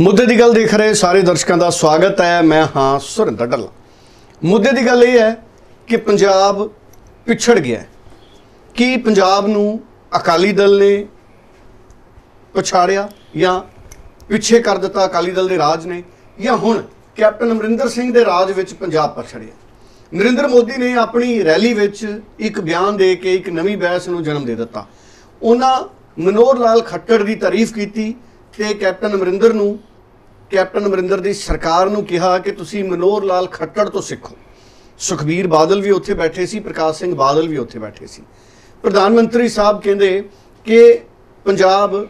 ਮੁੱਦੇ ਦੀ ਗੱਲ ਦੇਖ ਰਹੇ ਸਾਰੇ ਦਰਸ਼ਕਾਂ ਦਾ ਸਵਾਗਤ ਹੈ। ਮੈਂ ਹਾਂ ਸੁਰਿੰਦਰ ਢੱਲਾ। ਮੁੱਦੇ ਦੀ ਗੱਲ ਇਹ ਹੈ ਕਿ ਪੰਜਾਬ ਪਿਛੜ ਗਿਆ ਕੀ ਪੰਜਾਬ ਨੂੰ ਅਕਾਲੀ ਦਲ ਨੇ ਪਛਾੜਿਆ ਜਾਂ ਪਿੱਛੇ ਕਰ ਦਿੱਤਾ ਅਕਾਲੀ ਦਲ ਦੇ ਰਾਜ ਨੇ ਜਾਂ ਹੁਣ ਕੈਪਟਨ ਅਮਰਿੰਦਰ ਸਿੰਘ ਦੇ ਰਾਜ ਵਿੱਚ ਪੰਜਾਬ ਪਛੜਿਆ ਨਰਿੰਦਰ ਮੋਦੀ ਨੇ ਆਪਣੀ ਰੈਲੀ ਵਿੱਚ ਇੱਕ ਬਿਆਨ ਦੇ ਕੇ ਇੱਕ ਨਵੀਂ ਬਹਿਸ ਨੂੰ ਜਨਮ ਦੇ ਦਿੱਤਾ। ਉਹਨਾਂ ਮਨੋਹਰ ਲਾਲ ਖੱਟੜ ਦੀ ਤਾਰੀਫ ਕੀਤੀ ਤੇ ਕੈਪਟਨ ਅਮਰਿੰਦਰ ਨੂੰ, ਕੈਪਟਨ ਅਮਰਿੰਦਰ ਦੀ ਸਰਕਾਰ ਨੂੰ ਕਿਹਾ ਕਿ ਤੁਸੀਂ ਮਨੋਹਰ ਲਾਲ ਖੱਟੜ ਤੋਂ ਸਿੱਖੋ। ਸੁਖਬੀਰ ਬਾਦਲ ਵੀ ਉੱਥੇ ਬੈਠੇ ਸੀ, ਪ੍ਰਕਾਸ਼ ਸਿੰਘ ਬਾਦਲ ਵੀ ਉੱਥੇ ਬੈਠੇ ਸੀ। ਪ੍ਰਧਾਨ ਮੰਤਰੀ ਸਾਹਿਬ ਕਹਿੰਦੇ ਕਿ ਪੰਜਾਬ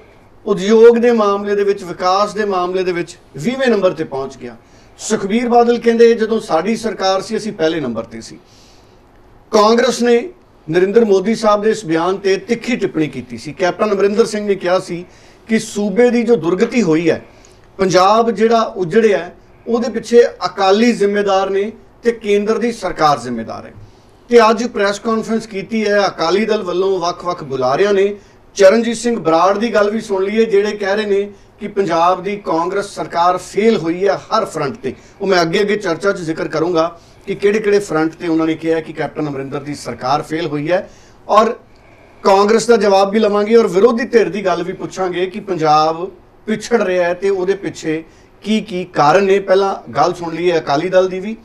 ਉਦਯੋਗ ਦੇ ਮਾਮਲੇ ਦੇ ਵਿੱਚ, ਵਿਕਾਸ ਦੇ ਮਾਮਲੇ ਦੇ ਵਿੱਚ 20ਵੇਂ ਨੰਬਰ ਤੇ ਪਹੁੰਚ ਗਿਆ। ਸੁਖਬੀਰ ਬਾਦਲ ਕਹਿੰਦੇ, ਜਦੋਂ ਸਾਡੀ ਸਰਕਾਰ ਸੀ, ਅਸੀਂ ਪਹਿਲੇ ਨੰਬਰ ਤੇ ਸੀ। ਕਾਂਗਰਸ ਨੇ ਨਰਿੰਦਰ ਮੋਦੀ ਸਾਹਿਬ ਦੇ ਇਸ ਬਿਆਨ ਤੇ ਤਿੱਖੀ ਟਿੱਪਣੀ ਕੀਤੀ ਸੀ। ਕੈਪਟਨ ਅਮਰਿੰਦਰ ਸਿੰਘ ਨੇ ਕਿਹਾ ਸੀ ਕਿ ਸੂਬੇ ਦੀ ਜੋ ਦੁਰਗਤੀ ਹੋਈ ਹੈ, ਪੰਜਾਬ ਜਿਹੜਾ ਉਜੜਿਆ ਉਹਦੇ ਪਿੱਛੇ ਅਕਾਲੀ ਜ਼ਿੰਮੇਦਾਰ ਨੇ ਤੇ ਕੇਂਦਰ ਦੀ ਸਰਕਾਰ ਜ਼ਿੰਮੇਦਾਰ ਹੈ। ਤੇ ਅੱਜ ਪ੍ਰੈਸ ਕਾਨਫਰੰਸ ਕੀਤੀ ਹੈ, ਅਕਾਲੀ ਦਲ ਵੱਲੋਂ ਵੱਖ-ਵੱਖ ਬੁਲਾਰਿਆਂ ਨੇ, ਚਰਨਜੀਤ ਸਿੰਘ ਬਰਾੜ ਦੀ ਗੱਲ ਵੀ ਸੁਣ ਲਈਏ, ਜਿਹੜੇ ਕਹਿ ਰਹੇ ਨੇ ਕਿ ਪੰਜਾਬ ਦੀ ਕਾਂਗਰਸ ਸਰਕਾਰ ਫੇਲ ਹੋਈ ਹੈ ਹਰ ਫਰੰਟ ਤੇ। ਉਹ ਮੈਂ ਅੱਗੇ ਅੱਗੇ ਚਰਚਾ 'ਚ ਜ਼ਿਕਰ ਕਰੂੰਗਾ ਕਿ ਕਿਹੜੇ-ਕਿਹੜੇ ਫਰੰਟ ਤੇ ਉਹਨਾਂ ਨੇ ਕਿਹਾ ਕਿ ਕੈਪਟਨ ਅਮਰਿੰਦਰ ਦੀ ਸਰਕਾਰ ਫੇਲ ਹੋਈ ਹੈ ਔਰ ਕਾਂਗਰਸ ਦਾ ਜਵਾਬ ਵੀ ਲਵਾਂਗੇ ਔਰ ਵਿਰੋਧੀ ਧਿਰ ਦੀ ਗੱਲ ਵੀ ਪੁੱਛਾਂਗੇ ਕਿ ਪੰਜਾਬ ਪਿਛੜ ਰਿਹਾ ਹੈ ਤੇ ਉਹਦੇ ਪਿੱਛੇ ਕੀ ਕੀ ਕਾਰਨ ਨੇ। ਪਹਿਲਾਂ ਗੱਲ ਸੁਣ ਲਈਏ ਅਕਾਲੀ ਦਲ ਦੀ ਵੀ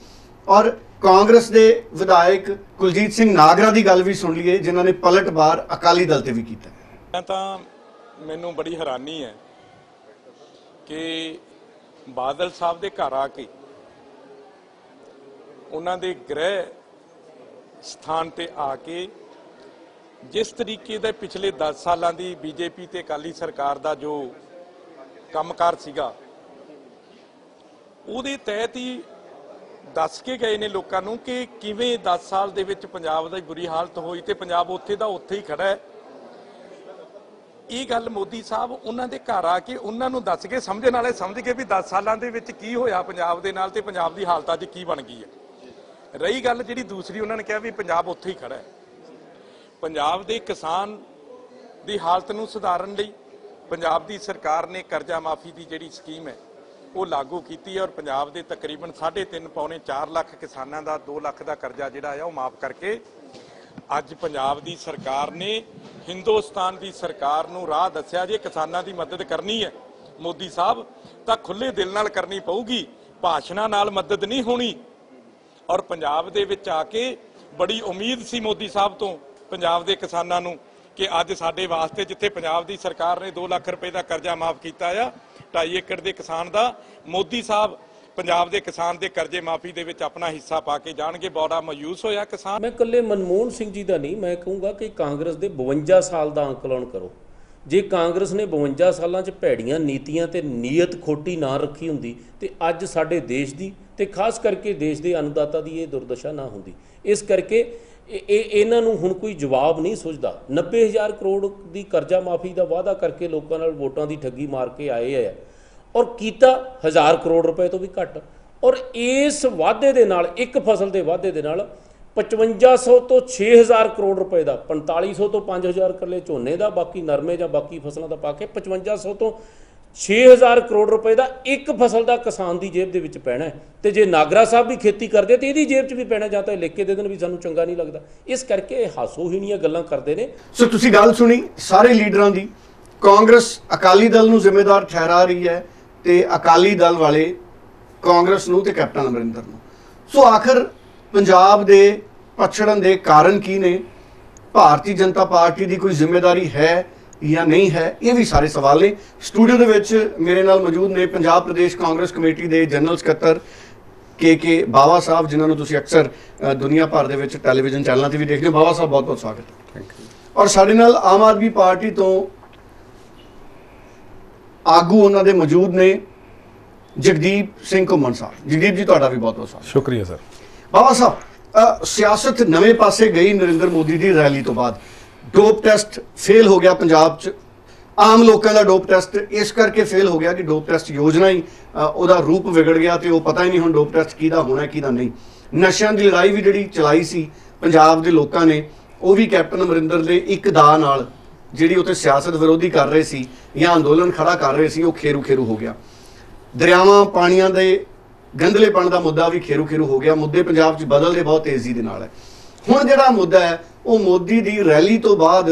ਔਰ ਕਾਂਗਰਸ ਦੇ ਵਿਧਾਇਕ ਕੁਲਜੀਤ ਸਿੰਘ ਨਾਗਰਾ ਦੀ ਗੱਲ ਵੀ ਸੁਣ ਲਈਏ, ਜਿਨ੍ਹਾਂ ਨੇ ਪਲਟਵਾਰ ਅਕਾਲੀ ਦਲ ਤੇ ਵੀ ਕੀਤਾ। ਮੈਂ ਤਾਂ ਮੈਨੂੰ ਬੜੀ ਹੈਰਾਨੀ ਹੈ ਕਿ ਬਾਦਲ ਸਾਹਿਬ ਦੇ ਘਰ ਆ ਕੇ ਉਹਨਾਂ ਦੇ ਗ੍ਰਹਿ ਸਥਾਨ ਤੇ ਆ ਕੇ ਜਿਸ ਤਰੀਕੇ ਦਾ ਪਿਛਲੇ 10 ਸਾਲਾਂ ਦੀ ਬੀਜੇਪੀ ਤੇ ਅਕਾਲੀ ਸਰਕਾਰ ਦਾ ਜੋ ਕੰਮਕਾਰ ਸੀਗਾ, ਉਹਦੇ ਤਹਿਤ ਹੀ ਦੱਸ ਕੇ ਗਏ ਨੇ ਲੋਕਾਂ ਨੂੰ ਕਿ ਕਿਵੇਂ 10 ਸਾਲ ਦੇ ਵਿੱਚ ਪੰਜਾਬ ਦੀ ਬੁਰੀ ਹਾਲਤ ਹੋਈ ਤੇ ਪੰਜਾਬ ਉੱਥੇ ਦਾ ਉੱਥੇ ਹੀ ਖੜਾ ਹੈ। ਇਹ ਗੱਲ ਮੋਦੀ ਸਾਹਿਬ ਉਹਨਾਂ ਦੇ ਘਰ ਆ ਕੇ ਉਹਨਾਂ ਨੂੰ ਦੱਸ ਕੇ ਸਮਝਣ ਵਾਲੇ ਸਮਝ ਗਏ ਵੀ 10 ਸਾਲਾਂ ਦੇ ਵਿੱਚ ਕੀ ਹੋਇਆ ਪੰਜਾਬ ਦੇ ਨਾਲ ਤੇ ਪੰਜਾਬ ਦੀ ਹਾਲਤ ਅੱਜ ਕੀ ਬਣ ਗਈ ਹੈ। ਰਹੀ ਗੱਲ ਜਿਹੜੀ ਦੂਸਰੀ, ਉਹਨਾਂ ਨੇ ਕਿਹਾ ਵੀ ਪੰਜਾਬ ਉੱਥੇ ਹੀ ਖੜਾ ਹੈ। ਪੰਜਾਬ ਦੇ ਕਿਸਾਨ ਦੀ ਹਾਲਤ ਨੂੰ ਸੁਧਾਰਨ ਲਈ ਪੰਜਾਬ ਦੀ ਸਰਕਾਰ ਨੇ ਕਰਜ਼ਾ ਮਾਫੀ ਦੀ ਜਿਹੜੀ ਸਕੀਮ ਹੈ, ਉਹ ਲਾਗੂ ਕੀਤੀ ਹੈ ਔਰ ਪੰਜਾਬ ਦੇ ਤਕਰੀਬਨ 3.5 ਪੌਣੇ 4 ਲੱਖ ਕਿਸਾਨਾਂ ਦਾ 2 ਲੱਖ ਦਾ ਕਰਜ਼ਾ ਜਿਹੜਾ ਆ, ਉਹ ਮਾਫ ਕਰਕੇ ਅੱਜ ਪੰਜਾਬ ਦੀ ਸਰਕਾਰ ਨੇ ਹਿੰਦੁਸਤਾਨ ਦੀ ਸਰਕਾਰ ਨੂੰ ਰਾਹ ਦੱਸਿਆ ਜੇ ਕਿਸਾਨਾਂ ਦੀ ਮਦਦ ਕਰਨੀ ਹੈ ਮੋਦੀ ਸਾਹਿਬ, ਤਾਂ ਖੁੱਲੇ ਦਿਲ ਨਾਲ ਕਰਨੀ ਪਊਗੀ, ਭਾਸ਼ਣਾਂ ਨਾਲ ਮਦਦ ਨਹੀਂ ਹੋਣੀ। ਔਰ ਪੰਜਾਬ ਦੇ ਵਿੱਚ ਆ ਕੇ ਬੜੀ ਉਮੀਦ ਸੀ ਮੋਦੀ ਸਾਹਿਬ ਤੋਂ ਪੰਜਾਬ ਦੇ ਕਿਸਾਨਾਂ ਨੂੰ ਕਿ ਅੱਜ ਸਾਡੇ ਵਾਸਤੇ ਜਿੱਥੇ ਪੰਜਾਬ ਦੀ ਸਰਕਾਰ ਨੇ 2 ਲੱਖ ਰੁਪਏ ਦਾ ਕਰਜ਼ਾ ਮਾਫ ਕੀਤਾ ਆ 2.5 ਏਕੜ ਦੇ ਕਿਸਾਨ ਦਾ, ਮੋਦੀ ਸਾਹਿਬ ਪੰਜਾਬ ਦੇ ਕਿਸਾਨ ਦੇ ਕਰਜ਼ੇ ਮਾਫੀ ਦੇ ਵਿੱਚ ਆਪਣਾ ਹਿੱਸਾ ਪਾ ਕੇ ਜਾਣਗੇ। ਬੜਾ ਮਾਯੂਸ ਹੋਇਆ ਕਿਸਾਨ। ਮੈਂ ਇਕੱਲੇ ਮਨਮੋਹਨ ਸਿੰਘ ਜੀ ਦਾ ਨਹੀਂ, ਮੈਂ ਕਹੂੰਗਾ ਕਿ ਕਾਂਗਰਸ ਦੇ 52 ਸਾਲ ਦਾ ਅੰਕਲਨ ਕਰੋ। ਜੇ ਕਾਂਗਰਸ ਨੇ 52 ਸਾਲਾਂ 'ਚ ਭੈੜੀਆਂ ਨੀਤੀਆਂ ਤੇ ਨੀਅਤ ਖੋਟੀ ਨਾ ਰੱਖੀ ਹੁੰਦੀ, ਤੇ ਅੱਜ ਸਾਡੇ ਦੇਸ਼ ਦੀ, ਤੇ ਖਾਸ ਕਰਕੇ ਦੇਸ਼ ਦੇ ਅੰਨਦਾਤਾ ਦੀ ਇਹ ਦੁਰਦਸ਼ਾ ਨਾ ਹੁੰਦੀ। ਇਸ ਕਰਕੇ ਇਹ ਇਹ- ਇਹਨਾਂ ਨੂੰ ਹੁਣ ਕੋਈ ਜਵਾਬ ਨਹੀਂ ਸੁਝਦਾ। 90000 ਕਰੋੜ ਦੀ ਕਰਜ਼ਾ ਮਾਫੀ ਦਾ ਵਾਅਦਾ ਕਰਕੇ ਲੋਕਾਂ ਨਾਲ ਵੋਟਾਂ ਦੀ ਠੱਗੀ ਮਾਰ ਕੇ ਆਏ ਆ। ਔਰ ਕੀਤਾ 1000 ਕਰੋੜ ਰੁਪਏ ਤੋਂ ਵੀ ਘੱਟ। ਔਰ ਇਸ ਵਾਅਦੇ ਦੇ ਨਾਲ, ਇੱਕ ਫਸਲ ਦੇ ਵਾਅਦੇ ਦੇ ਨਾਲ 5500 ਤੋਂ 6000 ਕਰੋੜ ਰੁਪਏ ਦਾ 4500 ਤੋਂ 5000 ਕਰਲੇ ਝੋਨੇ ਦਾ, ਬਾਕੀ ਨਰਮੇ ਜਾਂ ਬਾਕੀ ਫਸਲਾਂ ਦਾ ਪਾ ਕੇ 5500 ਤੋਂ 6000 ਕਰੋੜ ਰੁਪਏ ਦਾ ਇੱਕ ਫਸਲ ਦਾ ਕਿਸਾਨ ਦੀ ਜੇਬ ਦੇ ਵਿੱਚ ਪੈਣਾ ਹੈ। ਤੇ ਜੇ ਨਾਗਰਾ ਸਾਹਿਬ ਵੀ ਖੇਤੀ ਕਰਦੇ ਤੇ ਇਹਦੀ ਜੇਬ 'ਚ ਵੀ ਪੈਣਾ, ਜਾਂ ਤਾਂ ਇਹ ਲਿਖ ਕੇ ਦੇ ਦੇਣ ਵੀ ਸਾਨੂੰ ਚੰਗਾ ਨਹੀਂ ਲੱਗਦਾ। ਇਸ ਕਰਕੇ ਇਹ ਹਾਸੋਹੀਣੀਆਂ ਗੱਲਾਂ ਕਰਦੇ ਨੇ। ਸੋ ਤੁਸੀਂ ਗੱਲ ਸੁਣੀ ਸਾਰੇ ਲੀਡਰਾਂ ਦੀ। ਕਾਂਗਰਸ ਅਕਾਲੀ ਦਲ ਨੂੰ ਜ਼ਿੰਮੇਦਾਰ ਠਹਿਰਾ ਰਹੀ ਹੈ ਤੇ ਅਕਾਲੀ ਦਲ ਵਾਲੇ ਕਾਂਗਰਸ ਨੂੰ ਤੇ ਕੈਪਟਨ ਅਮਰਿੰਦਰ ਨੂੰ। ਸੋ ਆਖਰ ਪੰਜਾਬ ਦੇ ਪਛੜਨ ਦੇ ਕਾਰਨ ਕੀ ਨੇ? ਭਾਰਤੀ ਜਨਤਾ ਪਾਰਟੀ ਦੀ ਕੋਈ ਜ਼ਿੰਮੇਵਾਰੀ ਹੈ ਜਾਂ ਨਹੀਂ ਹੈ ਇਹ ਵੀ ਸਾਰੇ ਸਵਾਲ ਨੇ। ਸਟੂਡੀਓ ਦੇ ਵਿੱਚ ਮੇਰੇ ਨਾਲ ਮੌਜੂਦ ਨੇ ਪੰਜਾਬ ਪ੍ਰਦੇਸ਼ ਕਾਂਗਰਸ ਕਮੇਟੀ ਦੇ ਜਨਰਲ ਸਕੱਤਰ ਕੇ ਕੇ ਬਾਵਾ ਸਾਹਿਬ ਜਿਨ੍ਹਾਂ ਨੂੰ ਤੁਸੀਂ ਅਕਸਰ ਦੁਨੀਆ ਭਰ ਦੇ ਵਿੱਚ ਟੈਲੀਵਿਜ਼ਨ ਚੈਨਲਾਂ ਤੇ ਵੀ ਦੇਖਦੇ ਹੋ। ਬਾਵਾ ਸਾਹਿਬ ਬਹੁਤ ਬਹੁਤ ਸਵਾਗਤ ਹੈ। ਔਰ ਸਾਡੇ ਨਾਲ ਆਮ ਆਦਮੀ ਪਾਰਟੀ ਤੋਂ ਆਗੂ ਉਹਨਾਂ ਦੇ ਮੌਜੂਦ ਨੇ ਜਗਦੀਪ ਸਿੰਘ ਘੁੰਮਣ ਸਾਹਿਬ। ਜਗਦੀਪ ਜੀ ਤੁਹਾਡਾ ਵੀ ਬਹੁਤ ਬਹੁਤ ਸਵਾਗਤ ਸ਼ੁਕਰੀਆ ਸਰ। ਬਾਬਾ ਸਾਹਿਬ ਸਿਆਸਤ ਨਵੇਂ ਪਾਸੇ ਗਈ ਨਰਿੰਦਰ ਮੋਦੀ ਦੀ ਰੈਲੀ ਤੋਂ ਬਾਅਦ। ਡੋਪ ਟੈਸਟ ਫੇਲ ਹੋ ਗਿਆ ਪੰਜਾਬ 'ਚ। ਆਮ ਲੋਕਾਂ ਦਾ ਡੋਪ ਟੈਸਟ ਇਸ ਕਰਕੇ ਫੇਲ ਹੋ ਗਿਆ ਕਿ ਡੋਪ ਟੈਸਟ ਯੋਜਨਾ ਹੀ ਉਹਦਾ ਰੂਪ ਵਿਗੜ ਗਿਆ ਤੇ ਉਹ ਪਤਾ ਹੀ ਨਹੀਂ ਹੁਣ ਡੋਪ ਟੈਸਟ ਕਿਹਦਾ ਹੋਣਾ ਕਿਹਦਾ ਨਹੀਂ। ਨਸ਼ਿਆਂ ਦੀ ਲੜਾਈ ਵੀ ਜਿਹੜੀ ਚਲਾਈ ਸੀ ਪੰਜਾਬ ਦੇ ਲੋਕਾਂ ਨੇ, ਉਹ ਵੀ ਕੈਪਟਨ ਅਮਰਿੰਦਰ ਦੇ ਇੱਕ ਦਾ ਨਾਲ ਜਿਹੜੀ ਉੱਥੇ ਸਿਆਸਤ ਵਿਰੋਧੀ ਕਰ ਰਹੇ ਸੀ ਜਾਂ ਅੰਦੋਲਨ ਖੜਾ ਕਰ ਰਹੇ ਸੀ, ਉਹ ਖੇਰੂ ਖੇਰੂ ਹੋ ਗਿਆ। ਦਰਿਆਵਾਂ ਪਾਣੀਆਂ ਦੇ ਗੰਦਲੇਪਣ ਦਾ ਮੁੱਦਾ ਵੀ ਖੇਰੂ ਖੇਰੂ ਹੋ ਗਿਆ। ਮੁੱਦੇ ਪੰਜਾਬ 'ਚ ਬਦਲਦੇ ਬਹੁਤ ਤੇਜ਼ੀ ਦੇ ਨਾਲ ਹੈ। ਹੁਣ ਜਿਹੜਾ ਮੁੱਦਾ ਹੈ ਉਹ ਮੋਦੀ ਦੀ ਰੈਲੀ ਤੋਂ ਬਾਅਦ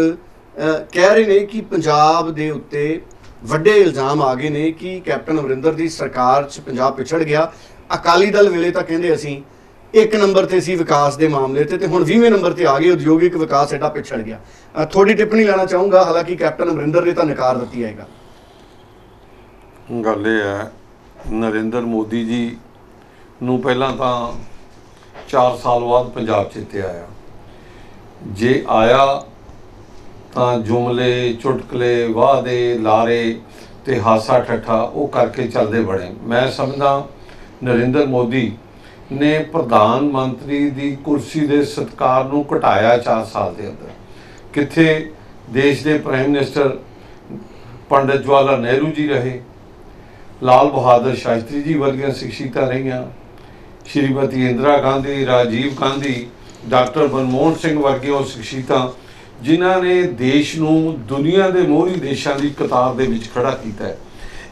ਕਹਿ ਰਹੇ ਨੇ ਕਿ ਪੰਜਾਬ ਦੇ ਉੱਤੇ ਵੱਡੇ ਇਲਜ਼ਾਮ ਆ ਗਏ ਨੇ ਕਿ ਕੈਪਟਨ ਅਮਰਿੰਦਰ ਦੀ ਸਰਕਾਰ 'ਚ ਪੰਜਾਬ ਪਿਛੜ ਗਿਆ। ਅਕਾਲੀ ਦਲ ਵੇਲੇ ਤਾਂ ਕਹਿੰਦੇ ਅਸੀਂ ਇੱਕ ਨੰਬਰ ਤੇ ਸੀ ਵਿਕਾਸ ਦੇ ਮਾਮਲੇ ਤੇ ਤੇ ਹੁਣ 20ਵੇਂ ਨੰਬਰ ਤੇ ਆ ਗਏ ਉਦਯੋਗਿਕ ਵਿਕਾਸ ਸਾਡਾ ਪਿਛੜ ਗਿਆ। ਅਹ, ਥੋੜੀ ਟਿੱਪਣੀ ਲੈਣਾ ਚਾਹੂੰਗਾ ਹਾਲਾਂਕਿ ਕੈਪਟਨ ਅਮਰਿੰਦਰ ਨੇ ਤਾਂ ਨਕਾਰ ਦਿੱਤੀ ਹੈਗਾ ਗੱਲ। ਇਹ ਹੈ ਨਰਿੰਦਰ ਮੋਦੀ ਜੀ ਨੂੰ ਪਹਿਲਾਂ ਤਾਂ 4 ਸਾਲ ਬਾਅਦ ਪੰਜਾਬ 'ਚ ਇੱਥੇ ਆਇਆ। ਜੇ ਆਇਆ ਤਾਂ ਜੁਮਲੇ, ਚੁਟਕਲੇ, ਵਾਅਦੇ, ਲਾਰੇ ਤੇ ਹਾਸਾ ਠੱਠਾ ਉਹ ਕਰਕੇ ਚੱਲਦੇ ਬੜੇ ਮੈਂ ਸਮਝਦਾ ਨਰਿੰਦਰ ਮੋਦੀ ਨੇ ਪ੍ਰਧਾਨ ਮੰਤਰੀ ਦੀ ਕੁਰਸੀ ਦੇ ਸਤਕਾਰ ਨੂੰ ਘਟਾਇਆ 4 ਸਾਲ ਦੇ ਅੰਦਰ। ਕਿੱਥੇ ਦੇਸ਼ ਦੇ ਪ੍ਰਾਈਮ ਮਿਨਿਸਟਰ ਪੰਡਿਤ ਜਵਾਹਰ ਲਾਲ ਨਹਿਰੂ ਜੀ ਰਹੇ, ਲਾਲ ਬਹਾਦਰ ਸ਼ਾਸਤਰੀ ਜੀ ਵਰਗੀਆਂ ਸਿੱਖਿਤਾਂ ਰਹੀਆਂ, ਸ਼੍ਰੀਮਤੀ ਇੰਦਰਾ ਗਾਂਧੀ, ਰਾਜੀਵ ਗਾਂਧੀ ਡਾਕਟਰ ਮਨਮੋਹਨ ਸਿੰਘ ਵਰਗੇ ਉਹ ਸ਼ਖਸੀਅਤਾਂ, ਜਿਨ੍ਹਾਂ ਨੇ ਦੇਸ਼ ਨੂੰ ਦੁਨੀਆ ਦੇ ਮੋਹਰੀ ਦੇਸ਼ਾਂ ਦੀ ਕਤਾਰ ਦੇ ਵਿੱਚ ਖੜਾ ਕੀਤਾ ਹੈ।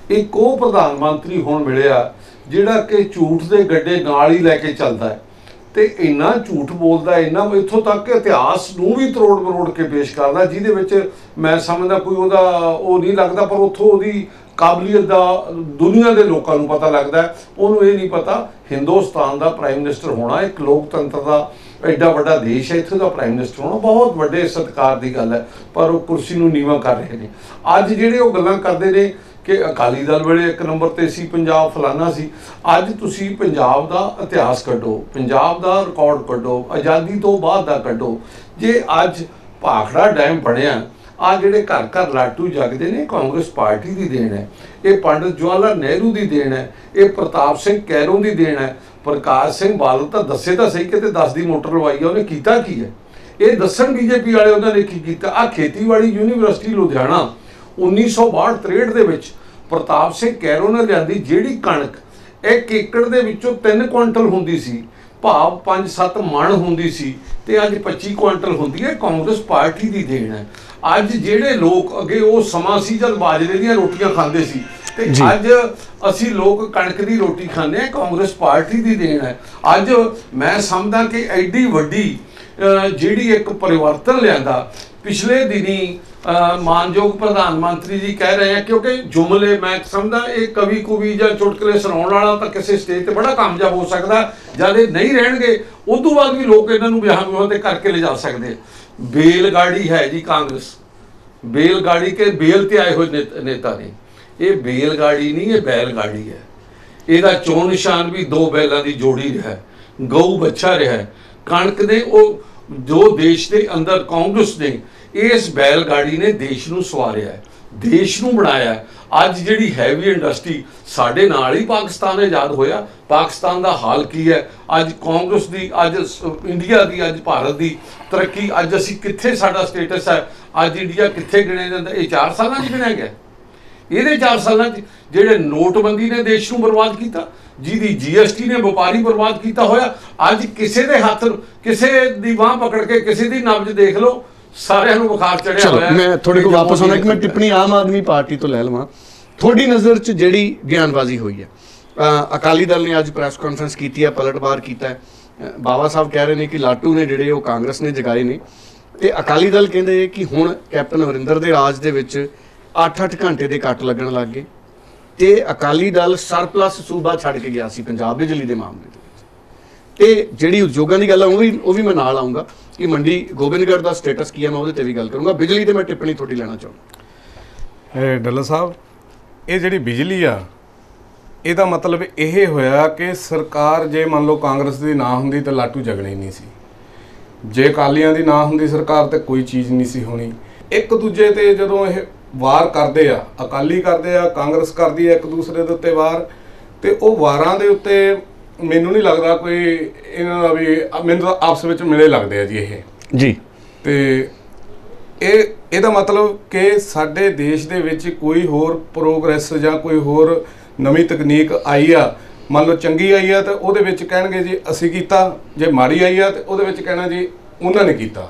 ਇੱਕ ਉਹ ਪ੍ਰਧਾਨ ਮੰਤਰੀ ਹੁਣ ਮਿਲਿਆ, ਜਿਹੜਾ ਕਿ ਝੂਠ ਦੇ ਗੱਡੇ ਨਾਲ ਹੀ ਲੈ ਕੇ ਚੱਲਦਾ ਹੈ। ਤੇ ਇੰਨਾ ਝੂਠ ਬੋਲਦਾ, ਇੰਨਾ ਇੱਥੋਂ ਤੱਕ ਕਿ ਇਤਿਹਾਸ ਨੂੰ ਵੀ ਤਰੋੜ ਮਰੋੜ ਕੇ ਪੇਸ਼ ਕਰਦਾ, ਜਿਹਦੇ ਵਿੱਚ ਮੈਂ ਸਮਝਦਾ ਕੋਈ ਉਹਦਾ ਉਹ ਨਹੀਂ ਲੱਗਦਾ, ਪਰ ਉੱਥੋਂ ਉਹਦੀ ਕਾਬਲੀਅਤ ਦਾ ਦੁਨੀਆ ਦੇ ਲੋਕਾਂ ਨੂੰ ਪਤਾ ਲੱਗਦਾ ਉਹਨੂੰ ਇਹ ਨਹੀਂ ਪਤਾ, ਹਿੰਦੁਸਤਾਨ ਦਾ ਪ੍ਰਾਈਮ ਮਿਨਿਸਟਰ ਹੋਣਾ ਇੱਕ ਲੋਕਤੰਤਰ ਦਾ ਐਡਾ ਵੱਡਾ ਦੇਸ਼ ਹੈ, ਇੱਥੋਂ ਦਾ ਪ੍ਰਾਈਮ ਮਿਨਿਸਟਰ ਹੋਣਾ ਬਹੁਤ ਵੱਡੇ ਸਤਿਕਾਰ ਦੀ ਗੱਲ ਹੈ, ਪਰ ਉਹ ਕੁਰਸੀ ਨੂੰ ਨੀਵਾ ਕਰ ਰਹੇ ਨੇ। ਅੱਜ ਜਿਹੜੇ ਉਹ ਗੱਲਾਂ ਕਰਦੇ ਨੇ ਕਿ ਅਕਾਲੀ ਦਲ ਵੇਲੇ ਇੱਕ ਨੰਬਰ ਤੇ ਸੀ, ਪੰਜਾਬ ਫਲਾਨਾ ਸੀ, ਅੱਜ ਤੁਸੀਂ ਪੰਜਾਬ ਦਾ ਇਤਿਹਾਸ ਕੱਢੋ, ਪੰਜਾਬ ਦਾ ਰਿਕਾਰਡ ਕੱਢੋ, ਆਜ਼ਾਦੀ ਤੋਂ ਬਾਅਦ ਦਾ ਕੱਢੋ। ਜੇ ਅੱਜ ਭਾਖੜਾ ਡੈਮ ਬਣਿਆ ਆ ਜਿਹੜੇ ਘਰ ਘਰ ਲਾਟੂ ਜਗਦੇ ਨੇ, ਕਾਂਗਰਸ ਪਾਰਟੀ ਦੀ ਦੇਣ ਹੈ, ਇਹ ਪੰਡਿਤ ਜਵਾਹਰ ਲਾਲ ਨਹਿਰੂ ਦੀ ਦੇਣ ਹੈ, ਇਹ ਪ੍ਰਤਾਪ ਸਿੰਘ ਕੈਰੋਂ ਦੀ ਦੇਣ ਹੈ ਪ੍ਰਕਾਸ਼ ਸਿੰਘ ਬਾਦਲ ਤਾਂ ਦੱਸੇ ਤਾਂ ਸਹੀ ਕਿਤੇ 10 ਦੀ ਮੋਟਰ ਲਵਾਈ ਆ, ਉਹਨੇ ਕੀਤਾ ਕੀ ਹੈ? ਇਹ ਦੱਸਣ ਬੀਜੇਪੀ ਵਾਲੇ ਉਹਨਾਂ ਨੇ ਕੀ ਕੀਤਾ? ਆ ਖੇਤੀਬਾੜੀ ਯੂਨੀਵਰਸਿਟੀ ਲੁਧਿਆਣਾ 1962 ਦੇ ਵਿੱਚ ਪ੍ਰਤਾਪ ਸਿੰਘ ਕੈਰੋਂ ਨੇ ਲਿਆਂਦੀ ਜਿਹੜੀ ਕਣਕ ਇੱਕ ਏਕੜ ਦੇ ਵਿੱਚੋਂ 3 ਕੁਇੰਟਲ ਹੁੰਦੀ ਸੀ, ਭਾਵ 5-7 ਮਣ ਹੁੰਦੀ ਸੀ ਤੇ ਅੱਜ 25 ਕੁਇੰਟਲ ਹੁੰਦੀ ਹੈ, ਕਾਂਗਰਸ ਪਾਰਟੀ ਦੀ ਦੇਣ ਹੈ। ਅੱਜ ਜਿਹੜੇ ਲੋਕ ਅੱਗੇ ਉਹ ਸਮਾਂ ਸੀ ਜਦ ਬਾਜਰੇ ਦੀਆਂ ਰੋਟੀਆਂ ਖਾਂਦੇ ਸੀ ਤੇ। ਅੱਜ ਅਸੀਂ ਲੋਕ ਕਣਕ ਦੀ ਰੋਟੀ ਖਾਂਦੇ ਆ ਕਾਂਗਰਸ ਪਾਰਟੀ ਦੀ ਦੇਣ ਹੈ। ਅੱਜ ਮੈਂ ਸਮਝਦਾ ਕਿ ਐਡੀ ਵੱਡੀ ਜਿਹੜੀ ਇੱਕ ਪਰਿਵਰਤਨ ਲਿਆਂਦਾ ਪਿਛਲੇ ਦਿਨੀ ਮਾਨਯੋਗ ਪ੍ਰਧਾਨ ਮੰਤਰੀ ਜੀ ਕਹਿ ਰਹੇ ਆ ਕਿਉਂਕਿ ਜੁਮਲੇ ਮੈਂ ਸਮਝਦਾ ਇਹ ਕਵੀ ਕੁਵੀ ਜਾਂ ਚੁਟਕਲੇ ਸੁਣਾਉਣ ਵਾਲਾ ਤਾਂ ਕਿਸੇ ਸਟੇਜ ਤੇ ਬੜਾ ਕਾਮਯਾਬ ਹੋ ਸਕਦਾ ਜਦ ਇਹ ਨਹੀਂ ਰਹਿਣਗੇ ਉਸ ਤੋਂ ਬਾਅਦ ਵੀ ਲੋਕ ਇਹਨਾਂ ਨੂੰ ਵਿਆਹ ਵਿਆਹ ਤੇ ਕਰਕੇ ਲਿਜਾ ਸਕਦੇ ਆ। ਬੇਲ ਗਾੜੀ ਹੈ ਜੀ ਕਾਂਗਰਸ। ਬੇਲ ਗਾੜੀ ਕੇ ਬੇਲ ਤੇ ਆਏ ਹੋਏ ਨੇਤਾ ਨੇ। ਇਹ ਬੇਲ ਗਾੜੀ ਨਹੀਂ, ਇਹ ਬੈਲ ਗਾੜੀ ਹੈ। ਇਹਦਾ ਚੋਣ ਨਿਸ਼ਾਨ ਵੀ ਦੋ ਬੈਲਾਂ ਦੀ ਜੋੜੀ ਰਿਹਾ ਹੈ। ਗਊ ਬੱਚਾ ਰਿਹਾ ਕਣਕ ਦੇ ਉਹ ਜੋ ਦੇਸ਼ ਦੇ ਅੰਦਰ ਕਾਂਗਰਸ ਨੇ, ਇਸ ਬੈਲ ਗਾੜੀ ਨੇ ਦੇਸ਼ ਨੂੰ ਸਵਾਰਿਆ ਹੈ। ਦੇਸ਼ ਨੂੰ ਬਣਾਇਆ ਅੱਜ ਜਿਹੜੀ ਹੈਵੀ ਇੰਡਸਟਰੀ ਸਾਡੇ ਨਾਲ ਹੀ ਪਾਕਿਸਤਾਨ ਆਜ਼ਾਦ ਹੋਇਆ। ਪਾਕਿਸਤਾਨ ਦਾ ਹਾਲ ਕੀ ਹੈ? ਅੱਜ ਕਾਂਗਰਸ ਦੀ, ਅੱਜ ਇੰਡੀਆ ਦੀ, ਅੱਜ ਭਾਰਤ ਦੀ ਤਰੱਕੀ, ਅੱਜ ਅਸੀਂ ਕਿੱਥੇ ਸਾਡਾ ਸਟੇਟਸ ਹੈ? ਅੱਜ ਇੰਡੀਆ ਕਿੱਥੇ ਗਿਣਿਆ ਜਾਂਦਾ? ਇਹ 4 ਸਾਲਾਂ 'ਚ ਗਿਣਿਆ ਗਿਆ। ਇਹਦੇ 4 ਸਾਲਾਂ 'ਚ ਜਿਹੜੇ ਨੋਟਬੰਦੀ ਨੇ ਦੇਸ਼ ਨੂੰ ਬਰਬਾਦ ਕੀਤਾ ਜਿਹਦੀ ਜੀਐਸਟੀ ਨੇ ਵਪਾਰੀ ਬਰਬਾਦ ਕੀਤਾ ਹੋਇਆ ਅੱਜ ਕਿਸੇ ਦੇ ਹੱਥ ਕਿਸੇ ਦੀ ਬਾਹ ਪਕੜ ਕੇ ਕਿਸੇ ਦੀ ਨਬਜ਼ ਦੇਖ ਲਓ ਸਾਰਿਆਂ ਨੂੰ ਬੁਖਾਰ ਚੜਿਆ ਹੋਇਆ ਹੈ। ਮੈਂ ਤੁਹਾਡੇ ਕੋਲ ਕਿ ਵਾਪਸ ਆਉਣਾ ਇੱਕ ਮੈਂ ਟਿੱਪਣੀ ਆਮ ਆਦਮੀ ਪਾਰਟੀ ਤੋਂ ਲੈ ਲਵਾਂ। ਤੁਹਾਡੀ ਨਜ਼ਰ 'ਚ ਜਿਹੜੀ ਬਿਆਨਬਾਜ਼ੀ ਹੋਈ ਹੈ ਅਕਾਲੀ ਦਲ ਨੇ ਅੱਜ ਪ੍ਰੈਸ ਕਾਨਫਰੰਸ ਕੀਤੀ ਹੈ ਪਲਟਵਾਰ ਕੀਤਾ ਹੈ। ਬਾਬਾ ਸਾਹਿਬ ਕਹਿ ਰਹੇ ਨੇ ਕਿ ਲਾਟੂ ਨੇ ਜਿਹੜੇ ਉਹ ਕਾਂਗਰਸ ਨੇ ਜਗਾਏ ਨੇ। ਤੇ ਅਕਾਲੀ ਦਲ ਕਹਿੰਦੇ ਕਿ ਹੁਣ ਕੈਪਟਨ ਅਮਰਿੰਦਰ ਦੇ ਰਾਜ ਦੇ ਵਿੱਚ 8-8 ਘੰਟੇ ਦੇ ਕੱਟ ਲੱਗਣ ਲੱਗ ਗਏ ਤੇ ਅਕਾਲੀ ਦਲ ਸਰਪਲਸ ਸੂਬਾ ਛੱਡ ਕੇ ਗਿਆ ਸੀ ਪੰਜਾਬ ਬਿਜਲੀ ਦੇ ਮਾਮਲੇ ਦੇ ਵਿੱਚ। ਤੇ ਜਿਹੜੀ ਉਦਯੋਗਾਂ ਦੀ ਗੱਲ ਆ, ਉਹ ਵੀ ਉਹ ਵੀ ਮੈਂ ਨਾਲ ਆਉਂਗਾ ਕਿ ਮੰਡੀ ਗੋਬਿੰਦਗੜ੍ਹ ਦਾ ਸਟੇਟਸ ਕੀ ਹੈ ਮੈਂ ਉਹਦੇ ਤੇ ਵੀ ਗੱਲ ਕਰੂੰਗਾ। ਬਿਜਲੀ ਤੇ ਮੈਂ ਟਿੱਪਣੀ ਤੁਹਾਡੀ ਲੈਣਾ ਚਾਹੁੰਦਾ। ਇਹ ਡੱਲਾ ਸਾਹਿਬ, ਇਹ ਜਿਹੜੀ ਬਿਜਲੀ ਆ, ਇਹਦਾ ਮਤਲਬ ਇਹ ਹੋਇਆ ਕਿ ਸਰਕਾਰ ਜੇ ਮੰਨ ਲਓ ਕਾਂਗਰਸ ਦੀ ਨਾ ਹੁੰਦੀ ਤਾਂ ਲਾਟੂ ਜਗਣੀ ਨਹੀਂ ਸੀ। ਜੇ ਅਕਾਲੀਆਂ ਦੀ ਨਾ ਹੁੰਦੀ ਸਰਕਾਰ ਤੇ ਕੋਈ ਚੀਜ਼ ਨਹੀਂ ਸੀ ਹੋਣੀ। ਇੱਕ ਦੂਜੇ ਤੇ ਜਦੋਂ ਇਹ ਵਾਰ ਕਰਦੇ ਆ ਅਕਾਲੀ ਕਰਦੇ ਆ ਕਾਂਗਰਸ ਕਰਦੀ ਆ ਇੱਕ ਦੂਸਰੇ ਦੇ ਉੱਤੇ ਵਾਰ ਤੇ ਉਹ ਵਾਰਾਂ ਦੇ ਉੱਤੇ ਮੈਨੂੰ ਨਹੀਂ ਲੱਗਦਾ ਕੋਈ ਇਹਨਾਂ ਦਾ ਵੀ ਮੈਨੂੰ ਤਾਂ ਆਪਸ ਵਿੱਚ ਮਿਲੇ ਲੱਗਦੇ ਆ ਜੀ ਇਹ। ਜੀ। ਤੇ ਇਹ ਇਹਦਾ ਮਤਲਬ ਕਿ ਸਾਡੇ ਦੇਸ਼ ਦੇ ਵਿੱਚ ਕੋਈ ਹੋਰ ਪ੍ਰੋਗਰੈਸ ਜਾਂ ਕੋਈ ਹੋਰ ਨਵੀਂ ਤਕਨੀਕ ਆਈ ਆ ਮੰਨ ਲਓ ਚੰਗੀ ਆਈ ਆ ਤਾਂ ਉਹਦੇ ਵਿੱਚ ਕਹਿਣਗੇ ਜੀ ਅਸੀਂ ਕੀਤਾ ਜੇ ਮਾੜੀ ਆਈ ਆ ਤੇ ਉਹਦੇ ਵਿੱਚ ਕਹਿਣਾ ਜੀ ਉਹਨਾਂ ਨੇ ਕੀਤਾ।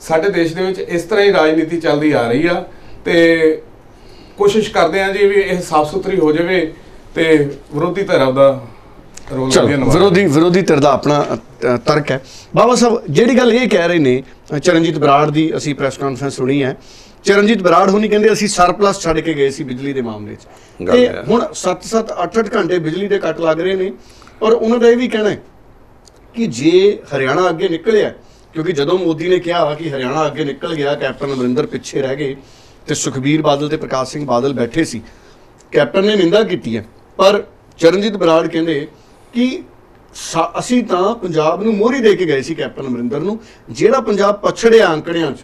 ਸਾਡੇ ਦੇਸ਼ ਦੇ ਵਿੱਚ ਇਸ ਤਰ੍ਹਾਂ ਹੀ ਰਾਜਨੀਤੀ ਚੱਲਦੀ ਆ ਰਹੀ ਆ। ਤੇ ਕੋਸ਼ਿਸ਼ ਕਰਦੇ ਆ ਜੀ ਵੀ ਇਹ ਸਾਫ਼ ਸੁਥਰੀ ਹੋ ਜਾਵੇ ਤੇ ਵਿਰੋਧੀ ਧਿਰ ਦਾ ਰੋਲ ਵਿਰੋਧੀ ਵਿਰੋਧੀ ਧਿਰ ਦਾ ਆਪਣਾ ਤਰਕ ਹੈ। ਬਾਬਾ ਸਾਹਿਬ ਜਿਹੜੀ ਗੱਲ ਇਹ ਕਹਿ ਰਹੇ ਨੇ ਚਰਨਜੀਤ ਬਰਾੜ ਦੀ ਅਸੀਂ ਪ੍ਰੈਸ ਕਾਨਫਰੰਸ ਸੁਣੀ ਹੈ। ਚਰਨਜੀਤ ਬਰਾੜ ਹੁਣੀ ਕਹਿੰਦੇ ਅਸੀਂ ਸਰਪਲਸ ਛੱਡ ਕੇ ਗਏ ਸੀ ਬਿਜਲੀ ਦੇ ਮਾਮਲੇ 'ਚ। ਤੇ। ਹੁਣ 7-7 8-8 ਘੰਟੇ ਬਿਜਲੀ ਦੇ ਕੱਟ ਲੱਗ ਰਹੇ ਨੇ। ਔਰ ਉਹਨਾਂ ਦਾ ਇਹ ਵੀ ਕਹਿਣਾ ਹੈ ਕਿ ਜੇ ਹਰਿਆਣਾ ਅੱਗੇ ਨਿਕਲਿਆ ਕਿਉਂਕਿ ਜਦੋਂ ਮੋਦੀ ਨੇ ਕਿਹਾ ਕਿ ਹਰਿਆਣਾ ਅੱਗੇ ਨਿਕਲ ਗਿਆ ਕੈਪਟਨ ਅਮਰਿੰਦਰ ਪਿੱਛੇ ਰਹਿ ਗਏ ਤੇ ਸੁਖਬੀਰ ਬਾਦਲ ਤੇ ਪ੍ਰਕਾਸ਼ ਸਿੰਘ ਬਾਦਲ ਬੈਠੇ ਸੀ। ਕੈਪਟਨ ਨੇ ਨਿੰਦਾ ਕੀਤੀ ਹੈ, ਪਰ ਚਰਨਜੀਤ ਬਰਾੜ ਕਹਿੰਦੇ ਕਿ ਸਾ- ਅਸੀਂ ਤਾਂ ਪੰਜਾਬ ਨੂੰ ਮੋਹਰੀ ਦੇ ਕੇ ਗਏ ਸੀ ਕੈਪਟਨ ਅਮਰਿੰਦਰ ਨੂੰ, ਜਿਹੜਾ ਪੰਜਾਬ ਪਛੜਿਆ ਅੰਕੜਿਆਂ 'ਚ,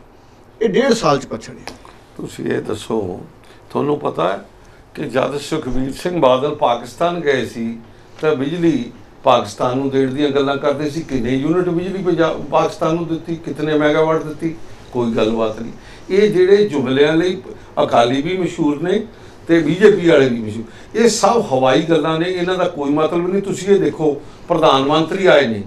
ਇਹ ਡੇਢ ਸਾਲ 'ਚ ਪਛੜਿਆ। ਤੁਸੀਂ ਇਹ ਦੱਸੋ, ਤੁਹਾਨੂੰ ਪਤਾ ਹੈ ਕਿ ਜਦ ਸੁਖਬੀਰ ਸਿੰਘ ਬਾਦਲ ਪਾਕਿਸਤਾਨ ਗਏ ਸੀ, ਤਾਂ ਬਿਜਲੀ ਪਾਕਿਸਤਾਨ ਨੂੰ ਦੇਣ ਦੀਆਂ ਗੱਲਾਂ ਕਰਦੇ ਸੀ, ਕਿੰਨੇ ਯੂਨਿਟ ਬਿਜਲੀ ਪੰਜਾਬ, ਪਾਕਿਸਤਾਨ ਨੂੰ ਦਿੱਤੀ, ਕਿਤਨੇ ਮੈਗਾਵਾਟ ਦਿੱਤੀ, ਕੋਈ ਗੱਲਬਾਤ ਨਹੀਂ। ਇਹ ਜਿਹੜੇ ਜੁਮਲਿਆਂ ਲਈ ਅਕਾਲੀ ਵੀ ਮਸ਼ਹੂਰ ਨੇ ਤੇ ਬੀਜੇਪੀ ਵਾਲੇ ਵੀ ਮਸ਼ਹੂਰ। ਇਹ ਸਭ ਹਵਾਈ ਗੱਲਾਂ ਨੇ, ਇਹਨਾਂ ਦਾ ਕੋਈ ਮਤਲਬ ਨਹੀਂ। ਤੁਸੀਂ ਇਹ ਦੇਖੋ, ਪ੍ਰਧਾਨ ਮੰਤਰੀ ਆਏ ਨੇ।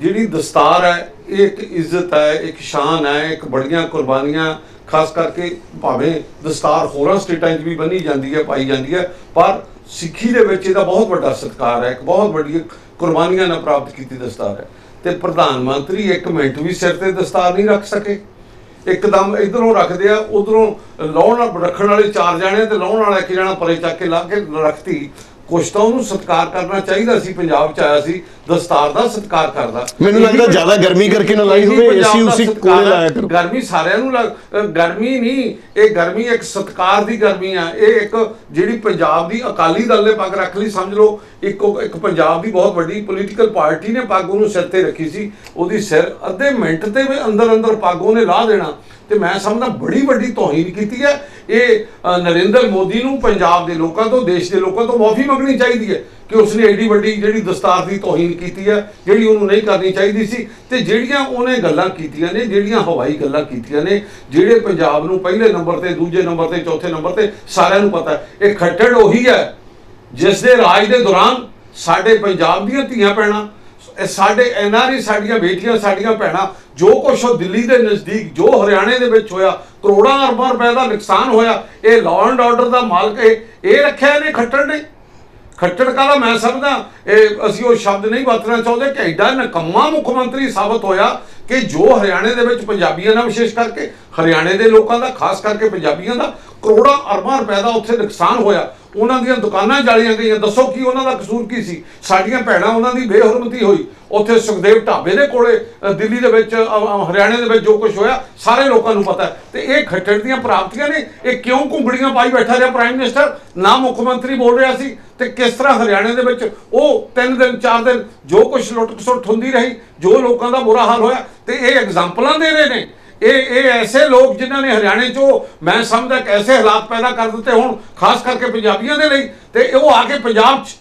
ਜਿਹੜੀ ਦਸਤਾਰ ਹੈ, ਇਹ ਇੱਕ ਇੱਜ਼ਤ ਹੈ, ਇੱਕ ਸ਼ਾਨ ਹੈ, ਇੱਕ ਬੜੀਆਂ ਕੁਰਬਾਨੀਆਂ, ਖਾਸ ਕਰਕੇ ਭਾਵੇਂ ਦਸਤਾਰ ਹੋਰਾਂ ਸਟੇਟਾਂ 'ਚ ਵੀ ਬੰਨੀ ਜਾਂਦੀ ਹੈ, ਪਾਈ ਜਾਂਦੀ ਹੈ, ਪਰ ਸਿੱਖੀ ਦੇ ਵਿੱਚ ਇਹਦਾ ਬਹੁਤ ਵੱਡਾ ਸਤਿਕਾਰ ਹੈ, ਇੱਕ ਬਹੁਤ ਵੱਡੀ ਕੁਰਬਾਨੀਆਂ ਨਾਲ ਪ੍ਰਾਪਤ ਕੀਤੀ ਦਸਤਾਰ ਹੈ। ਤੇ ਪ੍ਰਧਾਨ ਮੰਤਰੀ ਇੱਕ ਮਿੰਟ ਵੀ ਸਿਰ ਤੇ ਦਸਤਾਰ ਨਹੀਂ ਰੱਖ ਸਕੇ। ਇੱਕਦਮ ਇਧਰੋਂ ਰੱਖਦੇ ਆ, ਉਧਰੋਂ ਲਾਉਣ ਰੱਖਣ ਵਾਲੇ ਚਾਰ ਜਾਣੇ ਤੇ ਲਾਉਣ ਵਾਲਾ ਇੱਕ ਜਾਣਾ ਪਰੇ ਚੱਕ ਕੇ ਲਾ ਕੇ ਰੱਖਤੀ। ਕੁਛ ਤਾਂ ਉਹਨੂੰ ਸਤਿਕਾਰ ਕਰਨਾ ਚਾਹੀਦਾ ਸੀ ਪੰਜਾਬ ਚ ਆਇਆ ਸੀ ਦਸਤਾਰ ਦਾ ਸਤਿਕਾਰ ਕਰਦਾ ਮੈਨੂੰ ਲੱਗਦਾ ਜ਼ਿਆਦਾ ਗਰਮੀ ਕਰਕੇ ਨਾ ਲਾਈ ਹੋਵੇ, ਦਾ ਉਸੀ ਕੋਲੇ। ਲਾਇਆ ਕਰੋ। ਗਰਮੀ ਸਾਰਿਆਂ ਨੂੰ ਗਰਮੀ ਨਹੀਂ ਇਹ ਗਰਮੀ ਇੱਕ ਸਤਕਾਰ ਦੀ ਗਰਮੀ ਆ ਇਹ ਇੱਕ ਜਿਹੜੀ ਪੰਜਾਬ ਦੀ ਅਕਾਲੀ ਦਲ ਨੇ ਪੱਗ ਰੱਖ ਲਈ ਸਮਝ ਲਓ ਇੱਕ ਇੱਕ ਪੰਜਾਬ ਦੀ ਬਹੁਤ ਵੱਡੀ ਪੋਲੀਟੀਕਲ ਪਾਰਟੀ ਨੇ ਪੱਗ ਉਹਨੂੰ ਸਿਰ ਤੇ ਰੱਖੀ ਸੀ ਉਹਦੀ ਸਿਰ ਅੱਧੇ ਮਿੰਟ ਤੇ ਵੀ ਅੰਦਰ ਅੰਦਰ ਪੱਗ ਉਹਨੇ ਲਾ ਦੇਣਾ ਤੇ ਮੈਂ ਸਮਝਦਾ ਬੜੀ ਵੱਡੀ ਤੋਹੀਨ ਕੀਤੀ ਹੈ। ਇਹ ਨਰਿੰਦਰ ਮੋਦੀ ਨੂੰ ਪੰਜਾਬ ਦੇ ਲੋਕਾਂ ਤੋਂ, ਦੇਸ਼ ਦੇ ਲੋਕਾਂ ਤੋਂ ਮਾਫੀ ਮੰਗਣੀ ਚਾਹੀਦੀ ਹੈ ਕਿ ਉਸਨੇ ਐਡੀ ਵੱਡੀ ਜਿਹੜੀ ਦਸਤਾਰ ਦੀ ਤੋਹੀਨ ਕੀਤੀ ਹੈ, ਜਿਹੜੀ ਉਹਨੂੰ ਨਹੀਂ ਕਰਨੀ ਚਾਹੀਦੀ ਸੀ। ਤੇ ਜਿਹੜੀਆਂ ਉਹਨੇ ਗੱਲਾਂ ਕੀਤੀਆਂ ਨੇ, ਜਿਹੜੀਆਂ ਹਵਾਈ ਗੱਲਾਂ ਕੀਤੀਆਂ ਨੇ, ਜਿਹੜੇ ਪੰਜਾਬ ਨੂੰ ਪਹਿਲੇ ਨੰਬਰ ਤੇ, ਦੂਜੇ ਨੰਬਰ ਤੇ, ਚੌਥੇ ਨੰਬਰ ਤੇ ਸਾਰਿਆਂ ਨੂੰ ਪਤਾ ਇਹ ਖੱਟੜ ਉਹੀ ਹੈ, ਜਿਸ ਦੇ ਰਾਜ ਦੇ ਦੌਰਾਨ ਸਾਡੇ ਪੰਜਾਬ ਦੀਆਂ ਧੀਆਂ ਭੈਣਾਂ ਇਹ ਸਾਡੇ ਐਨਆਰਆਈ ਸਾਡੀਆਂ ਬੇਟੀਆਂ, ਸਾਡੀਆਂ ਭੈਣਾਂ, ਜੋ ਕੁਛ ਉਹ ਦਿੱਲੀ ਦੇ ਨਜ਼ਦੀਕ, ਜੋ ਹਰਿਆਣੇ ਦੇ ਵਿੱਚ ਹੋਇਆ, ਕਰੋੜਾਂ ਅਰਬਾਂ ਰੁਪਏ ਦਾ ਨੁਕਸਾਨ ਹੋਇਆ, ਇਹ ਲਾਅ ਐਂਡ ਆਰਡਰ ਦਾ ਮਾਲਕ ਇਹ ਇਹ ਰੱਖਿਆ ਇਹਨੇ ਖੱਟੜ ਨੇ। ਖੱਟੜ ਕਾਲਾ ਮੈਂ ਸਮਝਦਾ, ਇਹ ਅਸੀਂ ਉਹ ਸ਼ਬਦ ਨਹੀਂ ਵਰਤਣਾ ਚਾਹੁੰਦੇ, ਕਿ ਐਡਾ ਨਕੰਮਾ ਮੁੱਖ ਮੰਤਰੀ ਸਾਬਤ ਹੋਇਆ ਕਿ ਜੋ ਹਰਿਆਣੇ ਦੇ ਵਿੱਚ ਪੰਜਾਬੀਆਂ ਦਾ ਵਿਸ਼ੇਸ਼ ਕਰਕੇ, ਹਰਿਆਣੇ ਦੇ ਲੋਕਾਂ ਦਾ, ਖਾਸ ਕਰਕੇ ਪੰਜਾਬੀਆਂ ਦਾ ਕਰੋੜਾਂ ਅਰਬਾਂ ਰੁਪਏ ਦਾ ਉੱਥੇ ਨੁਕਸਾਨ ਹੋਇਆ। ਉਹਨਾਂ ਦੀਆਂ ਦੁਕਾਨਾਂ ਜਾਲੀਆਂ ਗਈਆਂ। ਦੱਸੋ ਕੀ ਉਹਨਾਂ ਦਾ ਕਸੂਰ ਕੀ ਸੀ? ਸਾਡੀਆਂ ਭੈਣਾਂ ਉਹਨਾਂ ਦੀ ਬੇਹਰਮਤੀ ਹੋਈ। ਉੱਥੇ ਸੁਖਦੇਵ ਢਾਬੇ ਦੇ ਕੋਲੇ ਦਿੱਲੀ ਦੇ ਵਿੱਚ ਹਰਿਆਣੇ ਦੇ ਵਿੱਚ ਜੋ ਕੁਝ ਹੋਇਆ, ਸਾਰੇ ਲੋਕਾਂ ਨੂੰ ਪਤਾ ਹੈ। ਤੇ ਇਹ ਖੱਟੜ ਦੀਆਂ ਪ੍ਰਾਪਤੀਆਂ ਨੇ, ਇਹ ਕਿਉਂ ਘੁੰਗੜੀਆਂ ਪਾਈ ਬੈਠਾ ਰਿਹਾ ਪ੍ਰਾਈਮ ਮਿਨਿਸਟਰ ਨਾ ਮੁੱਖ ਮੰਤਰੀ ਬੋਲ ਰਿਹਾ ਸੀ। ਤੇ ਕਿਸ ਤਰ੍ਹਾਂ ਹਰਿਆਣੇ ਦੇ ਵਿੱਚ ਉਹ ਤਿੰਨ ਦਿਨ, ਚਾਰ ਦਿਨ ਜੋ ਕੁਝ ਲੁੱਟ ਖਸੁੱਟ ਹੁੰਦੀ ਰਹੀ ਜੋ ਲੋਕਾਂ ਦਾ ਬੁਰਾ ਹਾਲ ਹੋਇਆ ਤੇ ਇਹ ਐਗਜ਼ਾਮਪਲਾਂ ਦੇ ਰਹੇ ਨੇ ਇਹ ਇਹ ਐਸੇ ਲੋਕ ਜਿਨ੍ਹਾਂ ਨੇ ਹਰਿਆਣੇ 'ਚੋਂ ਮੈਂ ਸਮਝਦਾ ਕਿ ਐਸੇ ਹਾਲਾਤ ਪੈਦਾ ਕਰ ਦਿੱਤੇ ਹੁਣ ਖਾਸ ਕਰਕੇ ਪੰਜਾਬੀਆਂ ਦੇ ਲਈ ਤੇ ਉਹ ਆ ਕੇ ਪੰਜਾਬ 'ਚ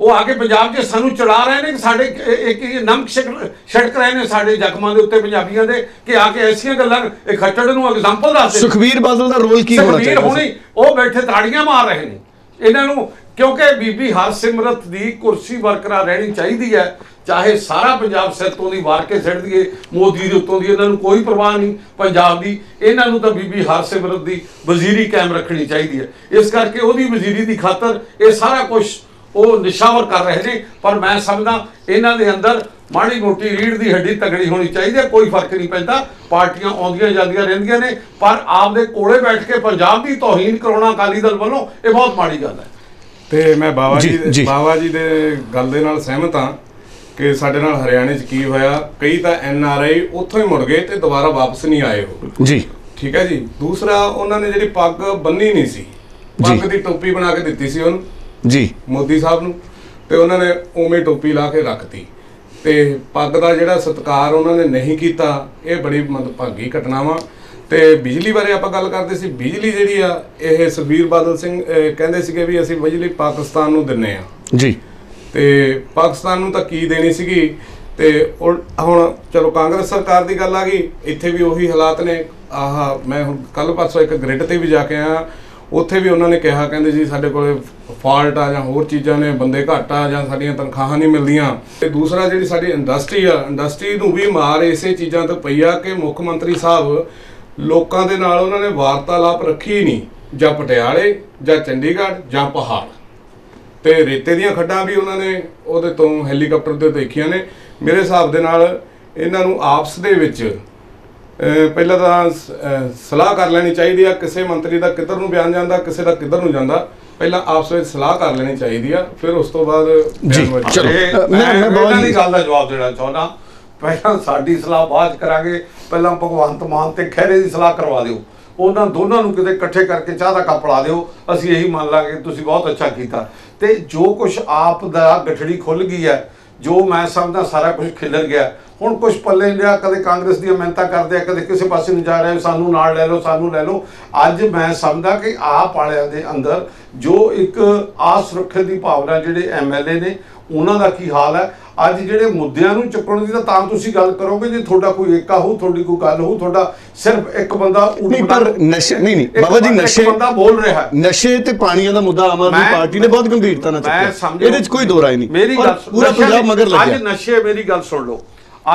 ਉਹ ਆ ਕੇ ਪੰਜਾਬ 'ਚ ਸਾਨੂੰ ਚੜਾ ਰਹੇ ਨੇ ਕਿ ਸਾਡੇ ਇੱਕ- ਨਮਕ ਛਿੜਕ ਰਹੇ ਨੇ ਸਾਡੇ ਜ਼ਖਮਾਂ ਦੇ ਉੱਤੇ ਪੰਜਾਬੀਆਂ ਦੇ ਕਿ ਆ ਕੇ ਐਸੀਆਂ ਗੱਲਾਂ ਇਹ ਖੱਟੜ ਨੂੰ ਐਗਜ਼ਾਮਪਲ ਦੱਸਦੇ ਨੇ। ਸੁਖਬੀਰ ਬਾਦਲ ਦਾ ਰੋਲ ਕੀ ਹੋਣਾ ਚਾਹੀਦਾ ਸੀ? ਹੁਣੀ ਉਹ ਬੈਠੇ ਤਾੜੀਆਂ ਮਾਰ ਰਹੇ ਨੇ ਇਹਨਾਂ ਨੂੰ ਕਿਉਂਕਿ ਬੀਬੀ ਹਰਸਿਮਰਤ ਦੀ ਕੁਰਸੀ ਬਰਕਰਾਰ ਰਹਿਣੀ ਚਾਹੀਦੀ ਹੈ, ਚਾਹੇ ਸਾਰਾ ਪੰਜਾਬ ਸਿਰ ਤੋਂ ਦੀ ਵਾਰ ਕੇ ਸਿੱਟ ਦਈਏ, ਮੋਦੀ ਦੇ ਉੱਤੋਂ ਦੀ ਇਹਨਾਂ ਨੂੰ ਕੋਈ ਪਰਵਾਹ ਨਹੀਂ, ਪੰਜਾਬ ਦੀ, ਇਹਨਾਂ ਨੂੰ ਤਾਂ ਬੀਬੀ ਹਰਸਿਮਰਤ ਦੀ ਵਜ਼ੀਰੀ ਕਾਇਮ ਰੱਖਣੀ ਚਾਹੀਦੀ ਹੈ। ਇਸ ਕਰਕੇ ਉਹਦੀ ਵਜ਼ੀਰੀ ਦੀ ਖਾਤਰ ਇਹ ਸਾਰਾ ਕੁਝ ਉਹ ਨਿਸ਼ਾਵਰ ਕਰ ਰਹੇ ਨੇ, ਪਰ ਮੈਂ ਸਮਝਦਾ ਇਹਨਾਂ ਦੇ ਅੰਦਰ ਮਾੜੀ ਮੋਟੀ ਰੀੜ ਦੀ ਹੱਡੀ ਤਗੜੀ ਹੋਣੀ ਚਾਹੀਦੀ ਹੈ, ਕੋਈ ਫ਼ਰਕ ਨਹੀਂ ਪੈਂਦਾ, ਪਾਰਟੀਆਂ ਆਉਂਦੀਆਂ ਜਾਂਦੀਆਂ ਰਹਿੰਦੀਆਂ ਨੇ, ਪਰ ਆਪਦੇ ਕੋਲੇ ਬੈਠ ਕੇ ਪੰਜਾਬ ਦੀ ਤੋਹੀਨ ਕਰਾਉਣਾ ਅਕਾਲੀ ਦਲ ਵੱਲੋਂ ਇਹ ਬਹੁਤ ਮਾੜੀ ਗੱਲ ਹੈ। ਤੇ ਮੈਂ ਬਾਬਾ ਜੀ। ਬਾਬਾ ਜੀ। ਦੇ ਗੱਲ ਦੇ ਨਾਲ ਸਹਿਮਤ ਹਾਂ ਕਿ ਸਾਡੇ ਨਾਲ ਹਰਿਆਣੇ 'ਚ ਕੀ ਹੋਇਆ ਕਈ ਤਾਂ ਐਨ ਆਰ ਆਈ ਉੱਥੋਂ ਹੀ ਮੁੜ ਗਏ ਤੇ ਦੁਬਾਰਾ ਵਾਪਸ ਨਹੀਂ ਆਏ ਉਹ। ਜੀ। ਠੀਕ ਹੈ ਜੀ? ਦੂਸਰਾ ਉਹਨਾਂ ਨੇ ਜਿਹੜੀ ਪੱਗ ਬੰਨੀ ਨਹੀਂ ਸੀ ਪੱਗ। ਦੀ ਟੋਪੀ ਬਣਾ ਕੇ ਦਿੱਤੀ ਸੀ ਉਹਨੂੰ ਜੀ। ਮੋਦੀ ਸਾਹਿਬ ਨੂੰ ਤੇ ਉਹਨਾਂ ਨੇ ਉਵੇਂ ਟੋਪੀ ਲਾ ਕੇ ਰੱਖਤੀ ਤੇ। ਪੱਗ ਦਾ ਜਿਹੜਾ ਸਤਿਕਾਰ ਉਹਨਾਂ ਨੇ ਨਹੀਂ ਕੀਤਾ ਇਹ ਬੜੀ ਮੰਦਭਾਗੀ ਘਟਨਾ ਵਾ ਤੇ ਬਿਜਲੀ ਬਾਰੇ ਆਪਾਂ ਗੱਲ ਕਰਦੇ ਸੀ। ਬਿਜਲੀ ਜਿਹੜੀ ਆ ਇਹ ਸੁਖਬੀਰ ਬਾਦਲ ਸਿੰਘ ਕਹਿੰਦੇ ਸੀਗੇ ਵੀ ਅਸੀਂ ਬਿਜਲੀ ਪਾਕਿਸਤਾਨ ਨੂੰ ਦਿੰਨੇ ਆ। ਜੀ। ਤੇ ਪਾਕਿਸਤਾਨ ਨੂੰ ਤਾਂ ਕੀ ਦੇਣੀ ਸੀਗੀ? ਤੇ ਹੁਣ ਚਲੋ ਕਾਂਗਰਸ ਸਰਕਾਰ ਦੀ ਗੱਲ ਆ ਗਈ। ਇੱਥੇ ਵੀ ਉਹੀ ਹਾਲਾਤ ਨੇ। ਆਹ ਮੈਂ ਹੁਣ ਕੱਲ ਪਰਸੋਂ ਇੱਕ ਗ੍ਰਿਡ ਤੇ ਵੀ ਜਾ ਕੇ ਆਇਆ। ਉੱਥੇ ਵੀ ਉਹਨਾਂ ਨੇ ਕਿਹਾ ਕਹਿੰਦੇ ਜੀ ਸਾਡੇ ਕੋਲੇ ਫਾਲਟ ਆ ਜਾਂ ਹੋਰ ਚੀਜ਼ਾਂ ਨੇ ਬੰਦੇ ਘੱਟ ਆ ਜਾਂ ਸਾਡੀਆਂ ਤਨਖਾਹਾਂ ਨਹੀਂ ਮਿਲਦੀਆਂ। ਤੇ ਦੂਸਰਾ ਜਿਹੜੀ ਸਾਡੀ ਇੰਡਸਟਰੀ ਆ ਇੰਡਸਟਰੀ ਨੂੰ ਵੀ ਮਾਰ ਇਸੇ ਚੀਜ਼ਾਂ ਤੋਂ ਪਈ ਆ ਕਿ ਮੁੱਖ ਮੰਤਰੀ ਸਾਹਿਬ ਲੋਕਾਂ ਦੇ ਨਾਲ ਉਹਨਾਂ ਨੇ ਵਾਰਤਾਲਾਪ ਰੱਖੀ ਹੀ ਨਹੀਂ ਜਾਂ ਪਟਿਆਲੇ ਜਾਂ ਚੰਡੀਗੜ੍ਹ ਜਾਂ ਪਹਾੜ। ਤੇ ਰੇਤੇ ਦੀਆਂ ਖੱਡਾਂ ਵੀ ਉਹਨਾਂ ਨੇ ਉਹਦੇ ਤੋਂ ਹੈਲੀਕਾਪਟਰ ਤੇ ਦੇਖੀਆਂ ਨੇ। ਮੇਰੇ ਹਿਸਾਬ ਦੇ ਨਾਲ ਇਹਨਾਂ ਨੂੰ ਆਪਸ ਦੇ ਵਿੱਚ ਪਹਿਲਾਂ ਤਾਂ ਸਲਾਹ ਕਰ ਲੈਣੀ ਚਾਹੀਦੀ ਆ ਕਿਸੇ ਮੰਤਰੀ ਦਾ ਕਿੱਧਰ ਨੂੰ ਬਿਆਨ ਜਾਂਦਾ ਕਿਸੇ ਦਾ ਕਿੱਧਰ ਨੂੰ ਜਾਂਦਾ। ਪਹਿਲਾਂ ਆਪਸ ਵਿੱਚ ਸਲਾਹ ਕਰ ਲੈਣੀ ਚਾਹੀਦੀ ਆ ਫਿਰ ਉਸ ਤੋਂ ਬਾਅਦ ਜੀ, ਚਲੋ। ਮੈਂ- ਮੈਂ ਜੀ- ਦੀ ਗੱਲ ਦਾ ਜਵਾਬ ਦੇਣਾ ਚਾਹੁੰਦਾ। ਪਹਿਲਾਂ ਸਾਡੀ ਸਲਾਹ ਬਾਅਦ ਕਰਾਂਗੇ। ਪਹਿਲਾਂ ਭਗਵੰਤ ਮਾਨ ਤੇ ਖਹਿਰੇ ਦੀ ਸਲਾਹ ਕਰਵਾ ਦਿਓ। ਉਹਨਾਂ ਦੋਨਾਂ ਨੂੰ ਕਿਤੇ ਇਕੱਠੇ ਕਰਕੇ ਚਾਹ ਦਾ ਕੱਪ ਲਾ ਦਿਓ। ਅਸੀਂ ਇਹੀ ਮੰਨ ਲਾਂਗੇ ਤੁਸੀਂ ਬਹੁਤ ਅੱਛਾ ਕੀਤਾ। ਤੇ ਜੋ ਕੁਝ ਆਪ ਦਾ ਗਠੜੀ ਖੁੱਲ ਗਈ ਹੈ, ਜੋ ਮੈਂ ਸਮਝਦਾ ਸਾਰਾ ਕੁਝ ਖਿਲਰ ਗਿਆ। ਹੁਣ ਕੁਝ ਪੱਲੇ ਨਹੀਂ ਰਿਹਾ, ਕਦੇ ਕਾਂਗਰਸ ਦੀਆਂ ਮਿਹਨਤਾਂ ਕਰਦੇ ਆ, ਕਦੇ ਕਿਸੇ ਪਾਸੇ ਨੂੰ ਜਾ ਰਹੇ ਸਾਨੂੰ ਨਾਲ ਲੈ ਲਓ, ਸਾਨੂੰ ਲੈ ਲਓ। ਅੱਜ ਮੈਂ ਸਮਝਦਾ ਕਿ ਆਪ ਵਾਲਿਆਂ ਦੇ ਅੰਦਰ ਜੋ ਇੱਕ ਆਸੁਰੱਖਿਆ ਦੀ ਭਾਵਨਾ ਜਿਹੜੇ ਐਮਐਲਏ ਨੇ ਉਹਨਾਂ ਦਾ ਕੀ ਹਾਲ ਹੈ? ਅੱਜ ਜਿਹੜੇ ਮੁੱਦਿਆਂ ਨੂੰ ਚੁੱਕਣ ਦੀ ਤਾਂ ਤੁਸੀਂ ਗੱਲ ਕਰੋਗੇ ਜੇ ਤੁਹਾਡਾ ਕੋਈ ਏਕਾ ਹੋਊ ਤੁਹਾਡੀ ਕੋਈ ਗੱਲ ਹੋਊ ਤੁਹਾਡਾ ਸਿਰਫ ਇੱਕ ਬੰਦਾ ਨਹੀਂ ਪਰ ਨਸ਼ੇ ਨਹੀਂ ਨਹੀਂ ਬਾਬਾ ਜੀ ਨਸ਼ੇ ਇੱਕ ਬੰਦਾ ਬੋਲ ਰਿਹਾ ਹੈ। ਨਸ਼ੇ ਤੇ ਪਾਣੀਆਂ ਦਾ ਮੁੱਦਾ ਆਮ ਆਦਮੀ ਪਾਰਟੀ ਨੇ ਬਹੁਤ ਗੰਭੀਰਤਾ ਨਾਲ ਚੱਕਿਆ। ਇਹਦੇ 'ਚ ਕੋਈ ਦੋ ਰਾਏ ਨਹੀਂ। ਮੇਰੀ ਗੱਲ ਪੂਰਾ ਪੰਜਾਬ ਮਗਰ ਲੱਗਿਆ। ਅੱਜ ਨਸ਼ੇ ਮੇਰੀ ਗੱਲ ਸੁਣ ਲਓ।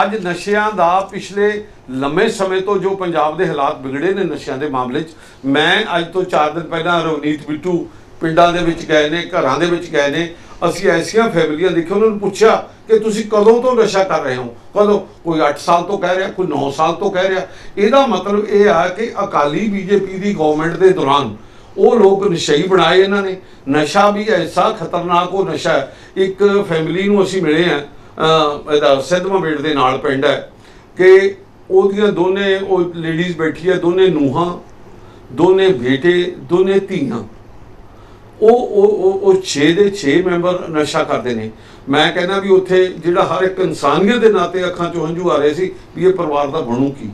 ਅੱਜ ਨਸ਼ਿਆਂ ਦਾ ਪਿਛਲੇ ਲੰਮੇ ਸਮੇਂ ਤੋਂ ਜੋ ਪੰਜਾਬ ਦੇ ਹਾਲਾਤ ਵਿਗੜੇ ਨੇ ਨਸ਼ਿਆਂ ਦੇ ਮਾਮਲੇ 'ਚ ਮੈਂ ਅੱਜ ਤੋਂ 4 ਦਿਨ ਪਹਿਲਾਂ ਰਵਨੀਤ ਬਿੱਟੂ ਪਿੰਡਾਂ ਦੇ ਵਿੱਚ ਗਏ ਨੇ ਘਰਾਂ ਦੇ ਵਿੱਚ ਗਏ ਨੇ। ਅਸੀਂ ਐਸੀਆਂ ਫੈਮਲੀਆਂ ਦੇਖੀਆਂ, ਉਹਨਾਂ ਨੂੰ ਪੁੱਛਿਆ ਕਿ ਤੁਸੀਂ ਕਦੋਂ ਤੋਂ ਨਸ਼ਾ ਕਰ ਰਹੇ ਹੋ? ਕਦੋਂ? ਕੋਈ 8 ਸਾਲ ਤੋਂ ਕਹਿ ਰਿਹਾ, ਕੋਈ 9 ਸਾਲ ਤੋਂ ਕਹਿ ਰਿਹਾ। ਇਹਦਾ ਮਤਲਬ ਇਹ ਆ ਕਿ ਅਕਾਲੀ ਬੀਜੇਪੀ ਦੀ ਗਵਰਨਮੈਂਟ ਦੇ ਦੌਰਾਨ ਉਹ ਲੋਕ ਨਸ਼ਈ ਬਣਾਏ ਇਹਨਾਂ ਨੇ। ਨਸ਼ਾ ਵੀ ਐਸਾ ਖਤਰਨਾਕ ਉਹ ਨਸ਼ਾ ਹੈ। ਇੱਕ ਫੈਮਿਲੀ ਨੂੰ ਅਸੀਂ ਮਿਲੇ ਆ ਇਹਦਾ ਸਿੱਧਵਾਂ ਬੇਟ ਦੇ ਨਾਲ ਪਿੰਡ ਹੈ ਕਿ ਉਹਦੀਆਂ ਦੋਨੇ, ਉਹ ਲੇਡੀਜ਼ ਬੈਠੀ ਹੈ, ਦੋਨੇ ਨੂਹਾਂ, ਦੋਨੇ ਬੇਟੇ, ਦੋਨੇ ਧੀਆਂ। ਉਹ ਉਹ ਉਹ 6 ਦੇ 6 ਮੈਂਬਰ ਨਸ਼ਾ ਕਰਦੇ ਨੇ। ਮੈਂ ਕਹਿੰਦਾ ਵੀ ਉੱਥੇ ਜਿਹੜਾ ਹਰ ਇੱਕ ਇਨਸਾਨੀਅਤ ਦੇ ਨਾਤੇ ਅੱਖਾਂ 'ਚੋਂ ਹੰਝੂ ਆ ਰਹੇ ਸੀ ਵੀ ਇਹ ਪਰਿਵਾਰ ਦਾ ਬਣੂ ਕੀ।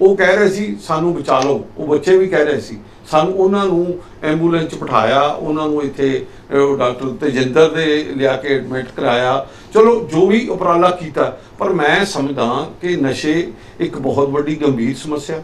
ਉਹ ਕਹਿ ਰਹੇ ਸੀ ਸਾਨੂੰ ਬਚਾ ਲਓ। ਉਹ ਬੱਚੇ ਵੀ ਕਹਿ ਰਹੇ ਸੀ। ਸਾਨੂੰ ਉਹਨਾਂ ਨੂੰ ਐਂਬੂਲੈਂਸ 'ਚ ਬਿਠਾਇਆ ਉਹਨਾਂ ਨੂੰ ਇੱਥੇ ਡਾਕਟਰ ਤੇਜਿੰਦਰ ਦੇ ਲਿਆ ਕੇ ਐਡਮਿਟ ਕਰਾਇਆ। ਚਲੋ ਜੋ ਵੀ ਉਪਰਾਲਾ ਕੀਤਾ ਪਰ ਮੈਂ ਸਮਝਦਾ ਕਿ ਨਸ਼ੇ ਇੱਕ ਬਹੁਤ ਵੱਡੀ ਗੰਭੀਰ ਸਮੱਸਿਆ।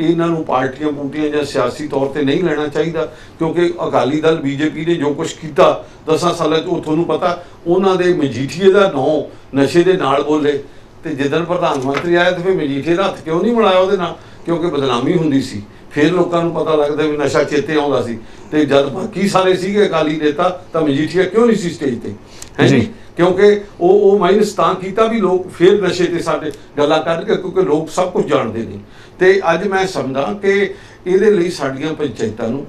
ਇਹਨਾਂ ਨੂੰ ਪਾਰਟੀਆਂ ਪੂਟੀਆਂ ਜਾਂ ਸਿਆਸੀ ਤੌਰ ਤੇ ਨਹੀਂ ਲੈਣਾ ਚਾਹੀਦਾ ਕਿਉਂਕਿ ਅਕਾਲੀ ਦਲ ਬੀਜੇਪੀ ਨੇ ਜੋ ਕੁਝ ਕੀਤਾ 10 ਸਾਲਾਂ 'ਚ ਉਹ ਤੁਹਾਨੂੰ ਪਤਾ ਉਹਨਾਂ ਦੇ ਮਜੀਠੀਏ ਦਾ ਨਾਂ ਨਸ਼ੇ ਦੇ ਨਾਲ ਬੋਲੇ। ਤੇ ਜਿੱਦਣ ਪ੍ਰਧਾਨ ਮੰਤਰੀ ਆਇਆ ਤੇ ਫਿਰ ਮਜੀਠੀਏ ਦਾ ਹੱਥ ਕਿਉਂ ਨਹੀਂ ਮਿਲਾਇਆ ਉਹਦੇ ਨਾਲ? ਕਿਉਂਕਿ ਬਦਨਾਮੀ ਹੁੰਦੀ ਸੀ। ਫਿਰ ਲੋਕਾਂ ਨੂੰ ਪਤਾ ਲੱਗਦਾ ਵੀ ਨਸ਼ਾ ਚੇਤੇ ਆਉਂਦਾ ਸੀ। ਤੇ ਜਦ ਬਾਕੀ ਸਾਰੇ ਸੀਗੇ ਅਕਾਲੀ ਨੇਤਾ ਤਾਂ ਮਜੀਠੀਆ ਕਿਉਂ ਨਹੀਂ ਸੀ ਸਟੇਜ ਤੇ? ਹੈ ਜੀ। ਜੀ ਕਿਉਂਕਿ ਉਹ ਉਹ ਮਾਈਨਸ ਤਾਂ ਕੀਤਾ ਵੀ ਲੋਕ ਫਿਰ ਨਸ਼ੇ ਤੇ ਸਾਡੇ ਗੱਲਾਂ ਕਰਨਗੇ ਕਿਉਂਕਿ ਲੋਕ ਸਭ ਕੁਝ ਜਾਣਦੇ ਨੇ। ਤੇ ਅੱਜ ਮੈਂ ਸਮਝਦਾ ਕਿ ਇਹਦੇ ਲਈ ਸਾਡੀਆਂ ਪੰਚਾਇਤਾਂ ਨੂੰ,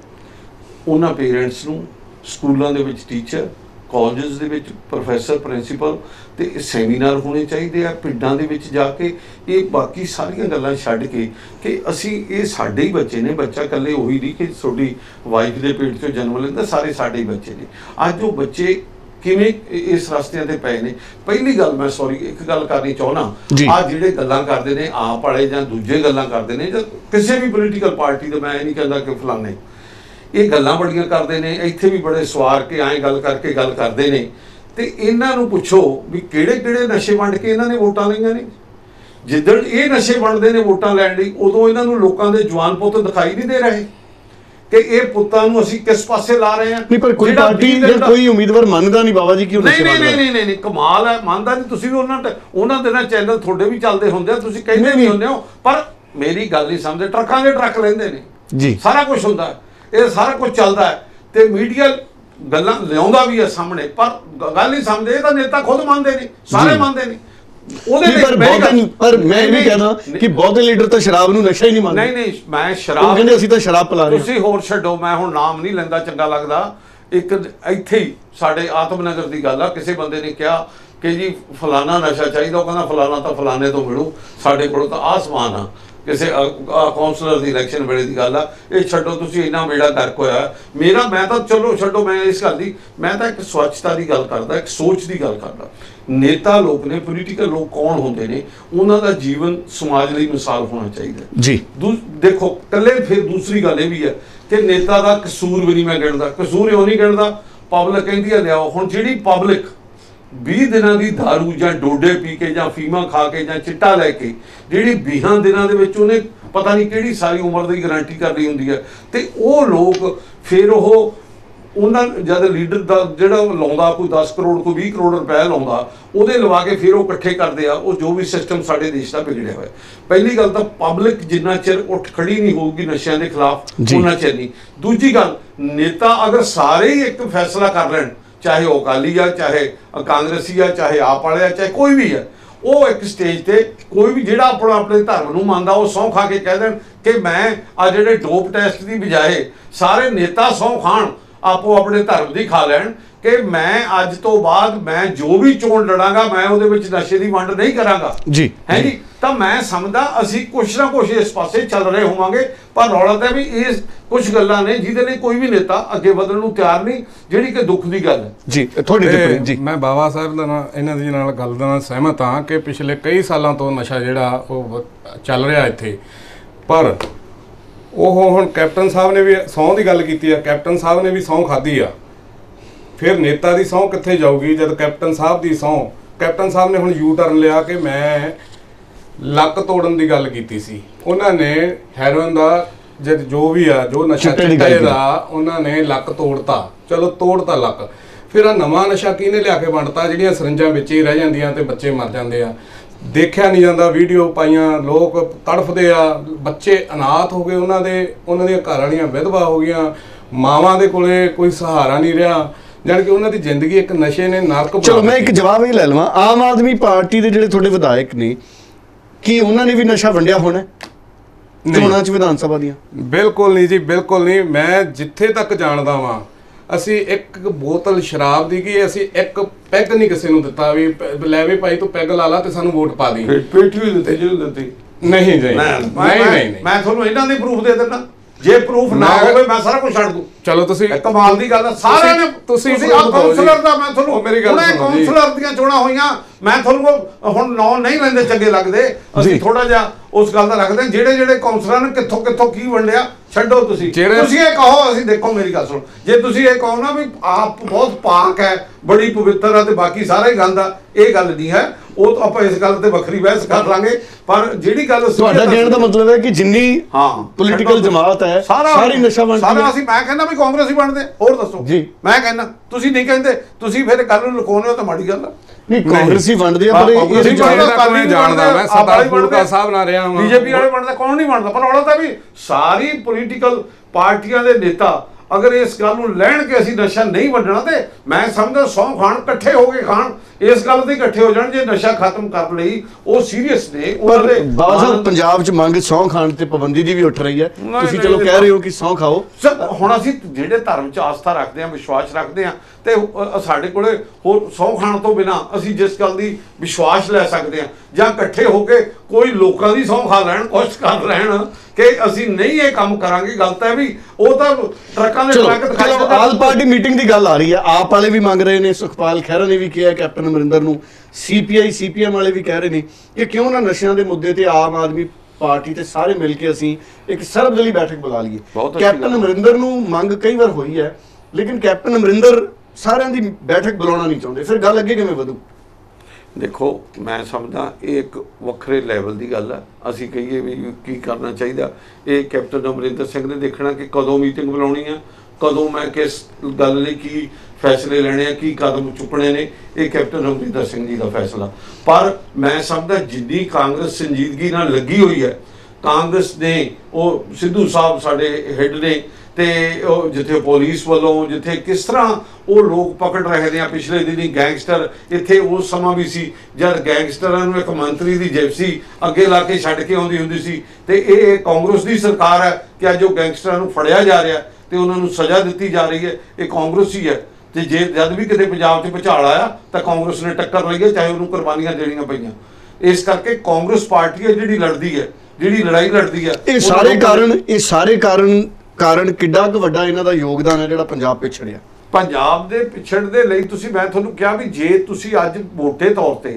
ਉਹਨਾਂ ਪੇਰੈਂਟਸ ਨੂੰ, ਸਕੂਲਾਂ ਦੇ ਵਿੱਚ ਟੀਚਰ ਕਾਲਜਸ ਦੇ ਵਿੱਚ ਪ੍ਰੋਫੈਸਰ ਪ੍ਰਿੰਸੀਪਲ ਤੇ ਸੈਮੀਨਾਰ ਹੋਣੇ ਚਾਹੀਦੇ ਆ, ਪਿੰਡਾਂ ਦੇ ਵਿੱਚ ਜਾ ਕੇ ਇਹ ਬਾਕੀ ਸਾਰੀਆਂ ਗੱਲਾਂ ਛੱਡ ਕੇ ਕਿ ਅਸੀਂ ਇਹ ਸਾਡੇ ਹੀ ਬੱਚੇ ਨੇ, ਬੱਚਾ ਇਕੱਲੇ ਉਹੀ ਨਹੀਂ ਕਿ ਤੁਹਾਡੀ ਵਾਈਫ ਦੇ ਪੇਟ ਚੋਂ ਜਨਮ ਲੈਂਦਾ, ਸਾਰੇ ਸਾਡੇ ਹੀ ਬੱਚੇ ਨੇ। ਅੱਜ ਉਹ ਬੱਚੇ ਕਿਵੇਂ ਇਸ ਰਸਤਿਆਂ ਤੇ ਪਏ ਨੇ? ਪਹਿਲੀ ਗੱਲ ਮੈਂ ਸੌਰੀ ਇੱਕ ਗੱਲ ਕਰਨੀ ਚਾਹਣਾ। ਆ ਜਿਹੜੇ ਗੱਲਾਂ ਕਰਦੇ ਨੇ ਆਪ ਵਾਲੇ ਜਾਂ ਦੂਜੇ ਗੱਲਾਂ ਕਰਦੇ ਨੇ ਜਾਂ ਕਿਸੇ ਵੀ ਪੋਲੀਟੀਕਲ ਪਾਰਟੀ ਦੇ ਮੈਂ ਇਹ ਨਹੀਂ ਕਹਿੰਦਾ ਕਿ ਫਲਾਣੇ। ਇਹ ਗੱਲਾਂ ਬੜੀਆਂ ਕਰਦੇ ਨੇ ਇੱਥੇ ਵੀ ਬੜੇ ਸਵਾਰ ਕੇ ਐਂ ਗੱਲ ਕਰਕੇ ਗੱਲ ਕਰਦੇ ਨੇ। ਤੇ ਇਹਨਾਂ ਨੂੰ ਪੁੱਛੋ ਵੀ ਕਿਹੜੇ ਕਿਹੜੇ ਨਸ਼ੇ ਵੰਡ ਕੇ ਇਹਨਾਂ ਨੇ ਵੋਟਾਂ ਲਈਆਂ ਨੇ? ਜਿੱਦਣ ਇਹ ਨਸ਼ੇ ਵੰਡਦੇ ਨੇ ਵੋਟਾਂ ਲੈਣ ਲਈ ਉਦੋਂ ਇਹਨਾਂ ਨੂੰ ਲੋਕਾਂ ਦੇ ਜਵਾਨ ਪੁੱਤ ਦਿਖਾਈ ਨਹੀਂ ਦੇ ਰਹੇ। ਕਿ ਇਹ ਪੁੱਤਾਂ ਨੂੰ ਅਸੀਂ ਕਿਸ ਪਾਸੇ ਲਾ ਰਹੇ ਹਾਂ ਨਹੀਂ ਪਰ ਕੋਈ ਪਾਰਟੀ ਜਾਂ ਕੋਈ ਉਮੀਦਵਾਰ ਮੰਨਦਾ ਨਹੀਂ ਬਾਬਾ ਜੀ ਕਿ ਉਹ ਨਹੀਂ ਨਹੀਂ ਨਹੀਂ ਨਹੀਂ ਨਹੀਂ ਕਮਾਲ ਹੈ ਮੰਨਦਾ ਨਹੀਂ ਤੁਸੀਂ ਵੀ ਉਹਨਾਂ ਉਹਨਾਂ ਦੇ ਨਾਲ ਚੈਨਲ ਤੁਹਾਡੇ ਵੀ ਚੱਲਦੇ ਹੁੰਦੇ ਆ ਤੁਸੀਂ ਕਹਿੰਦੇ ਨਹੀਂ। ਹੁੰਦੇ ਹੋ ਪਰ ਮੇਰੀ ਗੱਲ ਨਹੀਂ ਸਮਝਦੇ ਟਰੱਕਾਂ ਦੇ ਟਰੱਕ ਲੈਂਦੇ ਨੇ ਜੀ। ਸਾਰਾ ਕੁਝ ਹੁੰਦਾ। ਇਹ ਸਾਰਾ ਕੁਝ ਚੱਲਦਾ ਤੇ ਮੀਡੀਆ ਗੱਲਾਂ ਲਿਆਉਂਦਾ ਵੀ ਹੈ ਸਾਹਮਣੇ ਪਰ ਗੱਲ ਨਹੀਂ ਸਮਝਦੇ ਇਹ ਤਾਂ ਨੇਤਾ ਖੁਦ ਮੰਨਦੇ ਨੇ ਸਾਰੇ। ਮੰਨਦੇ ਨੇ ਉਹਦੇ ਪਰ ਬਹੁਤੇ ਪਰ ਮੈਂ ਵੀ ਨਹੀਂ, ਕਿ ਬਹੁਤੇ ਲੀਡਰ ਤਾਂ ਸ਼ਰਾਬ ਨੂੰ ਨਸ਼ਾ ਹੀ ਨਹੀਂ ਮੰਨਦੇ। ਨਹੀਂ ਨਹੀਂ ਮੈਂ ਸ਼ਰਾਬ ਕਹਿੰਦੇ ਅਸੀਂ ਤਾਂ ਸ਼ਰਾਬ ਪਿਲਾ ਰਹੇ ਤੁਸੀਂ ਹੋਰ ਛੱਡੋ ਮੈਂ ਹੁਣ ਨਾਮ ਨਹੀਂ ਲੈਂਦਾ ਚੰਗਾ ਲੱਗਦਾ। ਇੱਕ ਇੱਥੇ ਹੀ ਸਾਡੇ ਆਤਮਨਗਰ ਦੀ ਗੱਲ ਆ ਕਿਸੇ ਬੰਦੇ ਨੇ ਕਿਹਾ ਕਿ ਜੀ ਫਲਾਣਾ ਨਸ਼ਾ ਚਾਹੀਦਾ ਉਹ ਕਹਿੰਦਾ ਫਲਾਣਾ ਤਾਂ ਫਲਾਣੇ ਤੋਂ ਮਿਲੂ ਸਾਡੇ ਕੋਲ ਤਾਂ ਆਹ ਸਮਾਨ ਆ। ਕਿਸੇ ਕਾਉਂਸਲਰ ਦੀ ਇਲੈਕਸ਼ਨ ਵੇਲੇ ਦੀ ਗੱਲ ਆ। ਇਹ ਛੱਡੋ ਤੁਸੀਂ ਇੰਨਾ ਮੇੜਾ ਗਰਕ ਹੋਇਆ ਮੇਰਾ ਮੈਂ ਤਾਂ ਚਲੋ ਛੱਡੋ ਮੈਂ ਇਸ ਗੱਲ ਦੀ ਮੈਂ ਤਾਂ ਇੱਕ ਸਵੱਛਤਾ ਦੀ ਗੱਲ ਕਰਦਾ ਇੱਕ ਸੋਚ ਦੀ ਗੱਲ ਕਰਦਾ। ਨੇਤਾ ਲੋਕ ਨੇ ਪੋਲੀਟੀਕਲ ਲੋਕ ਕੌਣ ਹੁੰਦੇ ਨੇ ਉਹਨਾਂ ਦਾ ਜੀਵਨ ਸਮਾਜ ਲਈ ਮਿਸਾਲ ਹੋਣਾ ਚਾਹੀਦਾ ਜੀ। ਦੇਖੋ ਕੱਲੇ ਫਿਰ ਦੂਸਰੀ ਗੱਲ ਇਹ ਵੀ ਹੈ ਕਿ ਨੇਤਾ ਦਾ ਕਸੂਰ ਵੀ ਨਹੀਂ ਮੈਂ ਗਿਣਦਾ। ਕਸੂਰ ਇਹੋ ਨਹੀਂ ਗਿਣਦਾ। ਪਬਲਿਕ ਕਹਿੰਦੀ ਆ ਲਿਆਓ। ਹੁਣ ਜਿਹੜੀ ਪਬਲਿਕ 20 ਦਿਨਾਂ ਦੀ दारू ਜਾਂ ਡੋਡੇ ਪੀ ਕੇ ਜਾਂ ਫੀਮਾ ਖਾ ਕੇ ਜਾਂ ਚਿੱਟਾ ਲੈ ਕੇ ਜਿਹੜੀ 20 ਦਿਨਾਂ ਦੇ ਵਿੱਚ ਉਹਨੇ ਪਤਾ ਨਹੀਂ ਕਿਹੜੀ ਸਾਰੀ ਉਮਰ ਦੀ ਗਾਰੰਟੀ ਕਰ ਲਈ ਹੁੰਦੀ ਹੈ। ਤੇ ਉਹ ਲੋਕ ਫਿਰ ਉਹ ਉਹਨਾਂ ਜਦ ਲੀਡਰ ਦਾ ਜਿਹੜਾ ਲਾਉਂਦਾ ਕੋਈ 10 ਕਰੋੜ ਕੋਈ 20 ਕਰੋੜ ਰੁਪਏ ਲਾਉਂਦਾ ਉਹਦੇ ਲਵਾ ਕੇ ਫਿਰ ਉਹ ਇਕੱਠੇ ਕਰਦੇ ਆ ਉਹ ਜੋ ਵੀ ਸਿਸਟਮ ਸਾਡੇ ਦੇਸ਼ ਦਾ ਵਿਗੜਿਆ ਹੋਇਆ। ਪਹਿਲੀ ਗੱਲ ਤਾਂ ਪਬਲਿਕ ਜਿੰਨਾ ਚਿਰ ਉੱਠ ਖੜੀ ਨਹੀਂ ਹੋਊਗੀ ਨਸ਼ਿਆਂ ਦੇ ਖਿਲਾਫ। ਉਹਨਾਂ ਚਿਰ ਨਹੀਂ। ਦੂਜੀ ਗੱਲ ਨੇਤਾ ਅਗਰ ਸਾਰੇ ਹੀ ਇੱਕ ਫੈਸਲਾ ਕਰ ਲੈਣ ਚਾਹੇ ਉਹ ਅਕਾਲੀ ਆ, ਚਾਹੇ ਕਾਂਗਰਸੀ ਆ, ਚਾਹੇ ਆਪ ਵਾਲੇ ਆ, ਚਾਹੇ ਕੋਈ ਵੀ ਆ, ਉਹ ਇੱਕ ਸਟੇਜ ਤੇ ਕੋਈ ਵੀ ਜਿਹੜਾ ਆਪਣਾ ਆਪਣੇ ਧਰਮ ਨੂੰ ਮੰਨਦਾ, ਉਹ ਸਹੁੰ ਖਾ ਕੇ ਕਹਿ ਦੇਣ ਕਿ ਮੈਂ ਆ ਜਿਹੜੇ ਡੋਪ ਟੈਸਟ ਦੀ ਬਜਾਏ ਸਾਰੇ ਨੇਤਾ ਸਹੁੰ ਖਾਣ, ਆਪੋ ਆਪਣੇ ਧਰਮ ਦੀ ਖਾ ਲੈਣ। ਕਿ ਮੈਂ ਅੱਜ ਤੋਂ ਬਾਅਦ ਮੈਂ ਜੋ ਵੀ ਚੋਣ ਲੜਾਂਗਾ ਮੈਂ ਉਹਦੇ ਵਿੱਚ ਨਸ਼ੇ ਦੀ ਵੰਡ ਨਹੀਂ ਕਰਾਂਗਾ। ਜੀ, ਹੈ ਜੀ। ਤਾਂ ਮੈਂ ਸਮਝਦਾ ਅਸੀਂ ਕੁਛ ਨਾ ਕੁਛ ਇਸ ਪਾਸੇ ਚੱਲ ਰਹੇ ਹੋਵਾਂਗੇ ਪਰ ਰੌਲਾ ਤਾਂ ਵੀ ਇਸ ਕੁਝ ਗੱਲਾਂ ਨੇ ਜਿਹਦੇ ਲਈ ਕੋਈ ਵੀ ਨੇਤਾ ਅੱਗੇ ਵਧਣ ਨੂੰ ਤਿਆਰ ਨਹੀਂ ਜਿਹੜੀ ਕਿ ਦੁੱਖ ਦੀ ਗੱਲ ਹੈ। ਜੀ ਤੁਹਾਡੀ ਟਿੱਪਣੀ ਜੀ। ਮੈਂ ਬਾਬਾ ਸਾਹਿਬ ਦਾ ਨਾਲ ਇਹਨਾਂ ਦੀ ਨਾਲ ਗੱਲ ਦਾ ਨਾਲ ਸਹਿਮਤ ਹਾਂ ਕਿ ਪਿਛਲੇ ਕਈ ਸਾਲਾਂ ਤੋਂ ਨਸ਼ਾ ਜਿਹੜਾ ਉਹ ਚੱਲ ਰਿਹਾ ਇੱਥੇ। ਪਰ ਉਹ ਹੁਣ ਕੈਪਟਨ ਸਾਹਿਬ ਨੇ ਵੀ ਸਹੁੰ ਦੀ ਗੱਲ ਕੀਤੀ ਆ ਕੈਪਟਨ ਸਾਹਿਬ ਨੇ ਵੀ ਸਹੁੰ ਖਾਧੀ ਆ। ਫਿਰ ਨੇਤਾ ਦੀ ਸਹੁੰ ਕਿੱਥੇ ਜਾਊਗੀ? ਜਦ ਕੈਪਟਨ ਸਾਹਿਬ ਦੀ ਸਹੁੰ। ਕੈਪਟਨ ਸਾਹਿਬ ਨੇ ਹੁਣ ਯੂ ਟਰਨ ਲਿਆ ਕਿ ਮੈਂ ਲੱਕ ਤੋੜਨ ਦੀ ਗੱਲ ਕੀਤੀ ਸੀ। ਉਹਨਾਂ ਨੇ ਹੈਰੋਇਨ ਦਾ ਜਦ ਜੋ ਵੀ ਆ ਜੋ ਨਸ਼ਾ ਚਿੱਟੇ। ਦਾ ਉਹਨਾਂ ਨੇ ਲੱਕ ਤੋੜਤਾ। ਚਲੋ ਤੋੜਤਾ ਲੱਕ। ਫਿਰ ਆ ਨਵਾਂ ਨਸ਼ਾ ਕਿਹਨੇ ਲਿਆ ਕੇ ਵੰਡਤਾ? ਜਿਹੜੀਆਂ ਸਰਿੰਜਾਂ ਵਿੱਚ ਹੀ ਰਹਿ ਜਾਂਦੀਆਂ ਤੇ ਬੱਚੇ ਮਰ ਜਾਂਦੇ ਆ। ਦੇਖਿਆ ਨਹੀਂ ਜਾਂਦਾ ਵੀਡੀਓ ਪਾਈਆਂ ਲੋਕ ਤੜਫਦੇ ਆ। ਬੱਚੇ ਅਨਾਥ ਹੋ ਗਏ ਉਹਨਾਂ ਦੇ। ਉਹਨਾਂ ਦੀਆਂ ਘਰ ਵਾਲੀਆਂ ਵਿਧਵਾ ਹੋ ਗਈਆਂ। ਮਾਵਾਂ ਦੇ ਕੋਲੇ ਕੋਈ ਸਹਾਰਾ ਨਹੀਂ ਰਿਹਾ। ਜਾਣੀ ਕਿ ਉਹਨਾਂ ਦੀ ਜ਼ਿੰਦਗੀ ਇੱਕ ਨਸ਼ੇ ਨੇ ਨਰਕ ਬਣਾ ਚਲੋ ਮੈਂ ਇੱਕ। ਜਵਾਬ ਇਹ ਲੈ ਲਵਾਂ। ਆਮ ਆਦਮੀ ਪਾਰਟੀ ਦੇ ਜਿਹੜੇ ਤੁਹਾਡੇ ਵਿਧਾਇਕ ਨੇ ਕੀ ਉਹਨਾਂ ਨੇ ਵੀ ਨਸ਼ਾ ਵੰਡਿਆ ਹੋਣਾ ਹੈ? ਨਹੀਂ। ਚੋਣਾਂ ਚ ਵਿਧਾਨ ਸਭਾ ਦੀਆਂ। ਬਿਲਕੁਲ ਨਹੀਂ ਜੀ ਬਿਲਕੁਲ ਨਹੀਂ। ਮੈਂ ਜਿੱਥੇ ਤੱਕ ਜਾਣਦਾ ਵਾਂ ਅਸੀਂ ਇੱਕ ਬੋਤਲ ਸ਼ਰਾਬ ਦੀ ਕੀ ਅਸੀਂ ਇੱਕ ਪੈਗ ਨਹੀਂ ਕਿਸੇ ਨੂੰ ਦਿੱਤਾ ਵੀ ਲੈ ਵੀ ਭਾਈ ਤੂੰ ਪੈਗ ਲਾ ਲਾ ਤੇ ਸਾਨੂੰ ਵੋਟ ਪਾ ਦੀ। ਪੇਟੀ ਵੀ ਦਿੱਤੀ ਜਿਹਨੂੰ ਦਿੱਤੀ? ਨਹੀਂ ਜੀ। ਨਹੀਂ ਨਹੀਂ ਮੈਂ ਤੁਹਾਨੂੰ ਇਹਨਾਂ ਦੇ ਪ੍ਰੂਫ ਦੇ ਦਿੰਦਾ। ਜੇ ਪ੍ਰੂਫ ਨਾ ਮੈਂ- ਹੋਵੇ ਮੈਂ ਸਾਰਾ ਕੁਝ ਛੱਡ ਦੂੰ ਚਲੋ ਤੁਸੀਂ ਇਹ ਕਮਾਲ ਦੀ ਗੱਲ ਹੈ ਸਾਰਿਆਂ ਨੇ ਤੁਸੀਂ ਤੁਸੀਂ proof ਆਹ ਦਿਓ ਜੀ। ਕਾਉਂਸਲਰ ਦਾ ਮੈਂ ਤੁਹਾਨੂੰ ਉਹ ਮੇਰੀ ਗੱਲ ਹੁਣੇ ਸੁਣੋ ਜੀ। ਕਾਉਂਸਲਰ ਦੀਆਂ ਚੋਣਾਂ ਹੋਈਆਂ ਮੈਂ ਤੁਹਾਨੂੰ ਹੁਣ ਨਾਂ ਨਹੀਂ ਲੈਂਦੇ ਚੰਗੇ ਲੱਗਦੇ। ਅਸੀਂ ਥੋੜਾ ਜਿਹਾ ਉਸ ਗੱਲ ਦਾ ਰੱਖਦੇ ਹਾਂ, ਜਿਹੜੇ ਜਿਹੜੇ ਕਾਉਂਸਲਰ ਨੇ ਕਿੱਥੋਂ ਕਿੱਥੋਂ ਕੀ ਵੰਡਿਆ ਛੱਡੋ ਤੁਸੀਂ। ਤੁਸੀਂ ਇਹ ਕਹੋ ਅਸੀਂ ਦੇਖੋ ਮੇਰੀ ਗੱਲ ਸੁਣੋ। ਜੇ ਤੁਸੀਂ ਇਹ ਕਹੋ ਨਾ ਵੀ ਆਪ ਬਹੁਤ ਪਾਕ ਹੈ ਬੜੀ ਪਵਿੱਤਰ ਹੈ ਤੇ ਬਾਕੀ ਸਾਰਾ ਹੀ ਗੰਦਾ ਇਹ ਗੱਲ ਨਹੀਂ ਹੈ। ਉਹ ਤਾਂ ਆਪਾਂ ਇਸ ਗੱਲ ਤੇ ਵੱਖਰੀ ਬਹਿਸ ਕਰ ਲਾਂਗੇ। ਪਰ ਜਿਹੜੀ ਗੱਲ ਤੁਹਾਡਾ ਕਹਿਣ ਦਾ ਮਤਲਬ ਹੈ ਕਿ ਜਿੰਨੀ ਹਾਂ। ਪੋਲੀਟੀਕਲ ਜਮਾਤ ਹੈ ਸਾਰੀ ਨਸ਼ਾ ਵੰਡਦੀ ਸਾਰਾ ਹੈ ਅਸੀਂ ਮੈਂ ਕਹਿੰਦਾ ਵੀ ਕਾਂਗਰਸੀ ਬਣਦੇ ਹੋਰ ਦੱਸੋ। ਜੀ। ਮੈਂ ਕਹਿੰਦਾ। ਤੁਸੀਂ ਨਹੀਂ ਕਹਿੰਦੇ ਤੁਸੀਂ ਫਿਰ ਗੱਲ ਨੂੰ ਲੁਕਾਉਂਦੇ ਹੋ ਤਾਂ ਮਾੜੀ ਗੱਲ ਆ। ਨਹੀਂ ਕਾਂਗਰਸੀ ਵੰਡਦੇ ਆ ਪਰ ਹਾਂ, ਇਹ ਇਹ ਜਾਣਦਾ ਮੈਂ ਜਾਣਦਾ, ਮੈਂ ਸਰਦਾਰ ਫੂਲਕਾ ਸਾਹਿਬ ਨਾਲ ਰਿਹਾ ਵਾਂ। ਬੀਜੇਪੀ ਵਾਲੇ ਬਣਦਾ ਕੌਣ ਨਹੀਂ ਬਣਦਾ? ਪਰ ਔਲਾ ਤਾਂ ਵੀ ਸਾਰੀ ਪੋਲੀਟੀਕਲ ਪਾਰਟੀਆਂ ਦੇ ਨੇਤਾ ਅਗਰ ਇਸ ਗੱਲ ਨੂੰ ਲੈਣ ਕਿ ਅਸੀਂ ਨਸ਼ਾ ਨਹੀਂ ਵੰਡਣਾ ਤੇ ਮੈਂ ਸਮਝਦਾ ਸੌ ਖਾਣ ਇਕੱਠੇ ਹੋ ਕੇ ਖਾਣ ਇਸ ਗੱਲ ਤੇ ਇਕੱਠੇ ਹੋ ਜਾਣ ਜੇ ਨਸ਼ਾ ਖਤਮ ਕਰਨ ਲਈ ਉਹ ਸੀਰੀਅਸ ਨੇ ਪਰ ਉਹਨਾਂ ਦੇ ਬਾਬਾ ਸਾਹਿਬ ਪੰਜਾਬ ਚ ਮੰਗ ਸੌਂ ਖਾਣ ਤੇ ਪਾਬੰਦੀ ਦੀ ਵੀ ਉੱਠ ਰਹੀ ਹੈ। ਤੁਸੀਂ ਚਲੋ ਕਹਿ ਰਹੇ ਹੋ ਕਿ ਸੌਂ ਖਾਓ। ਸਰ ਹੁਣ ਅਸੀਂ ਜਿਹੜੇ ਧਰਮ 'ਚ ਆਸਥਾ ਰੱਖਦੇ ਹਾਂ ਵਿਸ਼ਵਾਸ ਰੱਖਦੇ ਹਾਂ ਤੇ ਸਾਡੇ ਕੋਲੇ ਹੋਰ ਸੌ ਖਾਣ ਤੋਂ ਬਿਨਾ ਅਸੀਂ ਜਿਸ ਗੱਲ ਦੀ ਵਿਸ਼ਵਾਸ ਲੈ ਸਕਦੇ ਹਾਂ ਜਾਂ ਇਕੱਠੇ ਹੋ ਕੇ ਕੋਈ ਲੋਕਾਂ ਦੀ ਸੌ ਖਾ ਲੈਣ ਕੁਛ ਕਰ ਲੈਣ ਕਿ ਅਸੀਂ ਨਹੀਂ ਇਹ ਕੰਮ ਕਰਾਂਗੇ ਗਲਤ ਹੈ ਵੀ ਉਹ ਤਾਂ ਟਰੱਕਾਂ ਦੇ ਟਰੱਕ ਦਿਖਾਈ ਦਿੰਦੇ ਆਲ ਪਾਰਟੀ ਮੀਟਿੰਗ ਦੀ ਗੱਲ ਆ ਰਹੀ ਹੈ। ਆਪ ਵਾਲੇ ਵੀ ਮੰਗ ਰਹੇ ਨੇ ਸੁਖਪਾਲ ਖਹਿਰਾ ਨੇ ਵੀ ਕਿਹਾ ਕੈਪਟਨ ਅਮਰਿੰਦਰ ਨੂੰ। ਸੀਪੀਆਈ ਸੀਪੀਐਮ ਵਾਲੇ ਵੀ ਕਹਿ ਰਹੇ ਨੇ ਕਿ ਕਿਉਂ ਨਾ ਨਸ਼ਿਆਂ ਦੇ ਮੁੱਦੇ ਤੇ ਆਮ ਆਦਮੀ ਪਾਰਟੀ ਤੇ ਸਾਰੇ ਮਿਲ ਕੇ ਅਸੀਂ ਇੱਕ ਸਰਬਦਲੀ ਬੈਠਕ ਬੁਲਾ ਲਈਏ। ਕੈਪਟਨ। ਅਮਰਿੰਦਰ ਨੂੰ ਮੰਗ ਕਈ ਵਾਰ ਹੋਈ ਹੈ ਲੇਕਿਨ ਕੈਪਟਨ ਅਮਰਿੰਦਰ ਸਾਰਿਆਂ ਦੀ ਬੈਠਕ ਬੁਲਾਉਣਾ ਨਹੀਂ ਚਾਹੁੰਦੇ। ਫਿਰ ਗੱਲ ਅੱਗੇ ਕਿਵੇਂ ਵਧੂ? ਦੇਖੋ, ਮੈਂ ਸਮਝਦਾ, ਇਹ ਇੱਕ ਵੱਖਰੇ ਲੈਵਲ ਦੀ ਗੱਲ ਹੈ ਅਸੀਂ ਕਹੀਏ ਵੀ ਕੀ ਕਰਨਾ ਚਾਹੀਦਾ। ਇਹ ਕੈਪਟਨ ਅਮਰਿੰਦਰ ਸਿੰਘ ਨੇ ਦੇਖਣਾ ਕਿ ਕਦੋਂ ਮੀਟਿੰਗ ਬੁਲਾਉਣੀ ਹੈ ਕਦੋਂ ਮੈਂ ਕਿਸ ਗੱਲ ਲਈ ਕੀ ਫੈਸਲੇ ਲੈਣੇ ਆ, ਕੀ ਕਦਮ ਚੁੱਕਣੇ ਨੇ, ਇਹ ਕੈਪਟਨ ਅਮਰਿੰਦਰ ਸਿੰਘ ਜੀ ਦਾ ਫੈਸਲਾ। ਪਰ ਮੈਂ ਸਮਝਦਾ, ਜਿੰਨੀ ਕਾਂਗਰਸ ਸੰਜੀਦਗੀ ਨਾਲ ਲੱਗੀ ਹੋਈ ਹੈ, ਕਾਂਗਰਸ ਨੇ, ਉਹ ਸਿੱਧੂ ਸਾਹਿਬ ਸਾਡੇ ਹੈੱਡ ਨੇ ਤੇ ਉਹ ਜਿੱਥੇ ਪੁਲਿਸ ਵੱਲੋਂ ਜਿੱਥੇ ਕਿਸ ਤਰ੍ਹਾਂ ਉਹ ਲੋਕ ਪਕੜ ਰਹੇ ਨੇ ਆ ਪਿਛਲੇ ਦਿਨੀ ਗੈਂਗਸਟਰ ਇੱਥੇ ਉਸ ਸਮਾਂ ਵੀ ਸੀ ਜਦ ਗੈਂਗਸਟਰਾਂ ਨੂੰ ਇੱਕ ਮੰਤਰੀ ਦੀ ਜਿਪਸੀ ਅੱਗੇ ਲਾ ਕੇ ਛੱਡ ਕੇ ਆਉਂਦੀ ਹੁੰਦੀ ਸੀ ਤੇ ਇਹ ਕਾਂਗਰਸ ਦੀ ਸਰਕਾਰ ਹੈ ਕਿ ਅੱਜ ਉਹ ਗੈਂਗਸਟਰਾਂ ਨੂੰ ਫੜਿਆ ਜਾ ਰਿਹਾ ਤੇ ਉਹਨਾਂ ਨੂੰ ਸਜ਼ਾ ਦਿੱਤੀ ਜਾ ਰਹੀ ਹੈ ਇਹ ਕਾਂਗਰਸ ਹੀ ਹੈ। ਤੇ ਜੇ ਜਦ ਵੀ ਕਿਤੇ ਪੰਜਾਬ 'ਚ ਭੁਚਾਲ ਆਇਆ ਤਾਂ ਕਾਂਗਰਸ ਨੇ ਟੱਕਰ ਲਈ ਹੈ ਚਾਹੇ ਉਹਨੂੰ ਕੁਰਬਾਨੀਆਂ ਦੇਣੀਆਂ ਪਈਆਂ। ਇਸ ਕਰਕੇ ਕਾਂਗਰਸ ਪਾਰਟੀ ਹੈ ਜਿਹੜੀ ਲੜਦੀ ਹੈ ਜਿਹੜੀ ਲੜਾਈ ਲੜਦੀ ਹੈ ਇਹ ਸਾਰੇ ਕਾਰਨ ਇਹ ਸਾਰੇ ਕਾਰਨ ਕਾਰਨ ਕਿੱਡਾ ਕੁ ਵੱਡਾ ਇਹਨਾਂ ਦਾ ਯੋਗਦਾਨ ਹੈ ਜਿਹੜਾ ਪੰਜਾਬ ਪਿਛੜਿਆ ਪੰਜਾਬ ਦੇ ਪਿਛੜ ਦੇ ਲਈ ਤੁਸੀਂ ਮੈਂ ਤੁਹਾਨੂੰ ਕਿਹਾ ਵੀ ਜੇ ਤੁਸੀਂ ਅੱਜ ਮੋٹے ਤੌਰ ਤੇ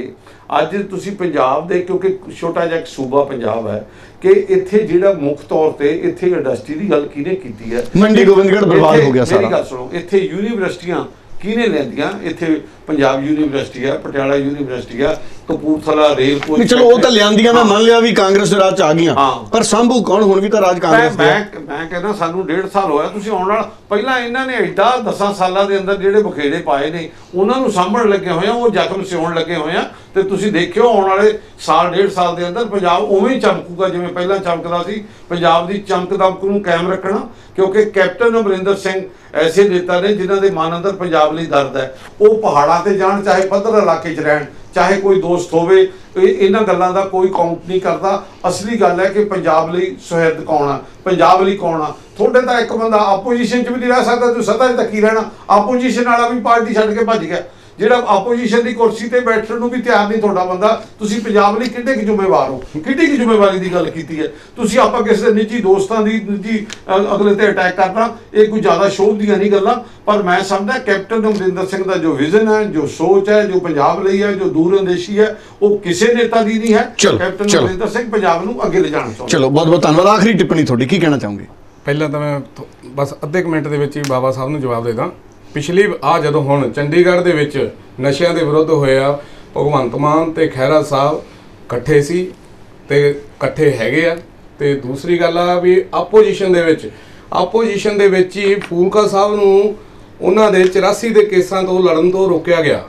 ਅੱਜ ਤੁਸੀਂ ਪੰਜਾਬ ਦੇ ਕਿਉਂਕਿ ਛੋਟਾ ਜਿਹਾ ਇੱਕ ਸੂਬਾ ਪੰਜਾਬ ਹੈ ਕਿ ਇੱਥੇ ਜਿਹੜਾ ਮੁੱਖ ਤੌਰ ਤੇ ਇੱਥੇ ਇੰਡਸਟਰੀ ਦੀ ਗੱਲ ਕਿਹਨੇ ਕੀਤੀ ਹੈ? ਮੰਡੀ ਗੋਬਿੰਦਗੜ੍ਹ ਬਰਬਾਦ ਹੋ ਗਿਆ ਸਾਰਾ। ਮੇਰੀ ਗੱਲ ਸੁਣੋ ਇੱਥੇ ਯੂਨੀਵਰਸਿਟੀਆਂ ਕਿਹਨੇ ਲੈਂਦੀਆਂ? ਇੱਥੇ ਪੰਜਾਬ ਯੂਨੀਵਰਸਿਟੀ ਹੈ ਪਟਿਆਲਾ ਯੂਨੀਵਰਸਿਟੀ ਹੈ ਕਪੂਰਥਲਾ ਰੇਲ ਕੋਚ ਚਲੋ ਉਹ ਤਾਂ ਲਿਆਂਦੀਆਂ ਮੈਂ ਮੰਨ ਲਿਆ ਵੀ ਕਾਂਗਰਸ ਦੇ ਰਾਜ ਚ ਆ ਗਈਆਂ। ਪਰ ਸੰਭੂ ਕੌਣ ਹੁਣ ਵੀ ਤਾਂ ਰਾਜ ਕਾਂਗਰਸ ਦਾ। ਮੈਂ ਮੈਂ ਕਹਿੰਦਾ ਸਾਨੂੰ ਡੇਢ ਸਾਲ ਹੋਇਆ ਤੁਸੀਂ ਆਉਣ ਵਾਲਾ ਪਹਿਲਾਂ ਇਹਨਾਂ ਨੇ ਐਡਾ 10 ਸਾਲਾਂ ਦੇ ਅੰਦਰ ਜਿਹੜੇ ਬਖੇੜੇ ਪਾਏ ਨੇ ਉਹਨਾਂ ਨੂੰ ਸਾਂਭਣ ਲੱਗੇ ਹੋਏ ਆ ਉਹ ਜ਼ਖਮ ਸਿਉਣ ਲੱਗੇ ਹੋਏ ਆ ਤੇ ਤੁਸੀਂ ਦੇਖਿਓ ਆਉਣ ਵਾਲੇ ਸਾਲ ਡੇਢ ਸਾਲ ਦੇ ਅੰਦਰ ਪੰਜਾਬ ਉਵੇਂ ਹੀ ਚਮਕੂਗਾ ਜਿਵੇਂ ਪਹਿਲਾਂ ਚਮਕਦਾ ਸੀ ਪੰਜਾਬ ਦੀ ਚਮਕ ਦਮਕ ਨੂੰ ਕਾਇਮ ਰੱਖਣਾ ਕਿਉਂਕਿ ਕੈਪਟਨ ਅਮਰਿੰਦਰ ਸਿੰਘ ਐਸੇ ਨੇਤਾ ਨੇ ਜਿਨ੍ਹਾਂ ਦੇ ਮਨ ਅੰਦਰ ਪੰਜਾਬ ਲਈ ਦਰਦ ਹੈ ਉਹ ਪਹਾੜਾਂ ਤੇ ਜਾਣ, ਚਾਹੇ ਪੱਧਰ ਇਲਾਕੇ 'ਚ ਰਹਿਣ, ਚਾਹੇ ਕੋਈ ਦੋਸਤ ਹੋਵੇ, ਇਹ ਇਹਨਾਂ ਗੱਲਾਂ ਦਾ ਕੋਈ ਕਾਊਂਟ ਨਹੀਂ ਕਰਦਾ। ਅਸਲੀ ਗੱਲ ਹੈ ਕਿ ਪੰਜਾਬ ਲਈ ਸੁਹਿਰਦ ਕੌਣ ਆ? ਪੰਜਾਬ ਲਈ ਕੌਣ ਆ? ਤੁਹਾਡੇ ਤਾਂ ਇੱਕ ਬੰਦਾ ਆਪੋਜੀਸ਼ਨ 'ਚ ਵੀ ਨਹੀਂ ਰਹਿ ਸਕਦਾ ਤੂੰ ਸੱਤਾ 'ਚ ਤਾਂ ਕੀ ਰਹਿਣਾ? ਆਪੋਜੀਸ਼ਨ ਵਾਲਾ ਵੀ ਪਾਰਟੀ ਛੱਡ ਕੇ ਭੱਜ ਗਿਆ। ਜਿਹੜਾ ਆਪੋਜੀਸ਼ਨ ਦੀ ਕੁਰਸੀ ਤੇ ਬੈਠਣ ਨੂੰ ਵੀ ਤਿਆਰ ਨਹੀਂ ਤੁਹਾਡਾ ਬੰਦਾ ਤੁਸੀਂ ਪੰਜਾਬ ਲਈ ਕਿੰਨੇ ਕੁ ਜ਼ਿੰਮੇਵਾਰ ਹੋ? ਕਿੰਨੀ ਕੁ ਜ਼ਿੰਮੇਵਾਰੀ ਦੀ ਗੱਲ ਕੀਤੀ ਹੈ? ਤੁਸੀਂ ਆਪਾਂ ਕਿਸੇ ਦੇ ਨਿੱਜੀ ਦੋਸਤਾਂ ਦੀ ਨਿੱਜੀ ਅਗਲੇ ਤੇ ਅਟੈਕ ਕਰਨਾ ਇਹ ਕੋਈ ਜ਼ਿਆਦਾ ਸ਼ੋਭ ਦੀਆਂ ਨਹੀਂ ਗੱਲਾਂ ਪਰ ਮੈਂ ਸਮਝਦਾ ਕੈਪਟਨ ਅਮਰਿੰਦਰ ਸਿੰਘ ਦਾ ਜੋ ਵਿਜ਼ਨ ਹੈ ਜੋ ਸੋਚ ਹੈ ਜੋ ਪੰਜਾਬ ਲਈ ਹੈ ਜੋ ਦੂਰਅੰਦੇਸ਼ੀ ਹੈ ਉਹ ਕਿਸੇ ਨੇਤਾ ਦੀ ਨਹੀਂ ਹੈ। ਕੈਪਟਨ। ਅਮਰਿੰਦਰ ਸਿੰਘ ਪੰਜਾਬ ਨੂੰ ਅੱਗੇ ਲਿਜਾਣਾ ਚਾਹੁੰਦਾ। ਚਲੋ ਬਹੁਤ ਬਹੁਤ ਧੰਨਵਾਦ। ਆਖਰੀ ਟਿੱਪਣੀ ਤੁਹਾਡੀ ਕੀ ਕਹਿਣਾ ਚਾਹੋਗੇ? ਪਹਿਲਾਂ ਤਾਂ ਮੈਂ ਬਸ ਅੱਧੇ ਕੁ ਮਿੰਟ ਦੇ ਵਿੱਚ ਹੀ ਬਾਬਾ ਸਾਹਿਬ ਨੂੰ ਜਵਾਬ ਦੇ ਦਾਂ। ਪਿਛਲੀ ਆ ਜਦੋਂ ਹੁਣ ਚੰਡੀਗੜ੍ਹ ਦੇ ਵਿੱਚ ਨਸ਼ਿਆਂ ਦੇ ਵਿਰੁੱਧ ਹੋਇਆ ਭਗਵੰਤ ਮਾਨ ਤੇ ਖਹਿਰਾ ਸਾਹਿਬ ਇਕੱਠੇ ਸੀ ਤੇ ਇਕੱਠੇ ਹੈਗੇ ਆ। ਤੇ ਦੂਸਰੀ ਗੱਲ ਆ ਵੀ ਆਪੋਜੀਸ਼ਨ ਦੇ ਵਿੱਚ ਆਪੋਜੀਸ਼ਨ ਦੇ ਵਿੱਚ ਹੀ ਫੂਲਕਾ ਸਾਹਿਬ ਨੂੰ ਉਹਨਾਂ ਦੇ 84 ਦੇ ਕੇਸਾਂ ਤੋਂ ਲੜਨ ਤੋਂ ਰੋਕਿਆ ਗਿਆ।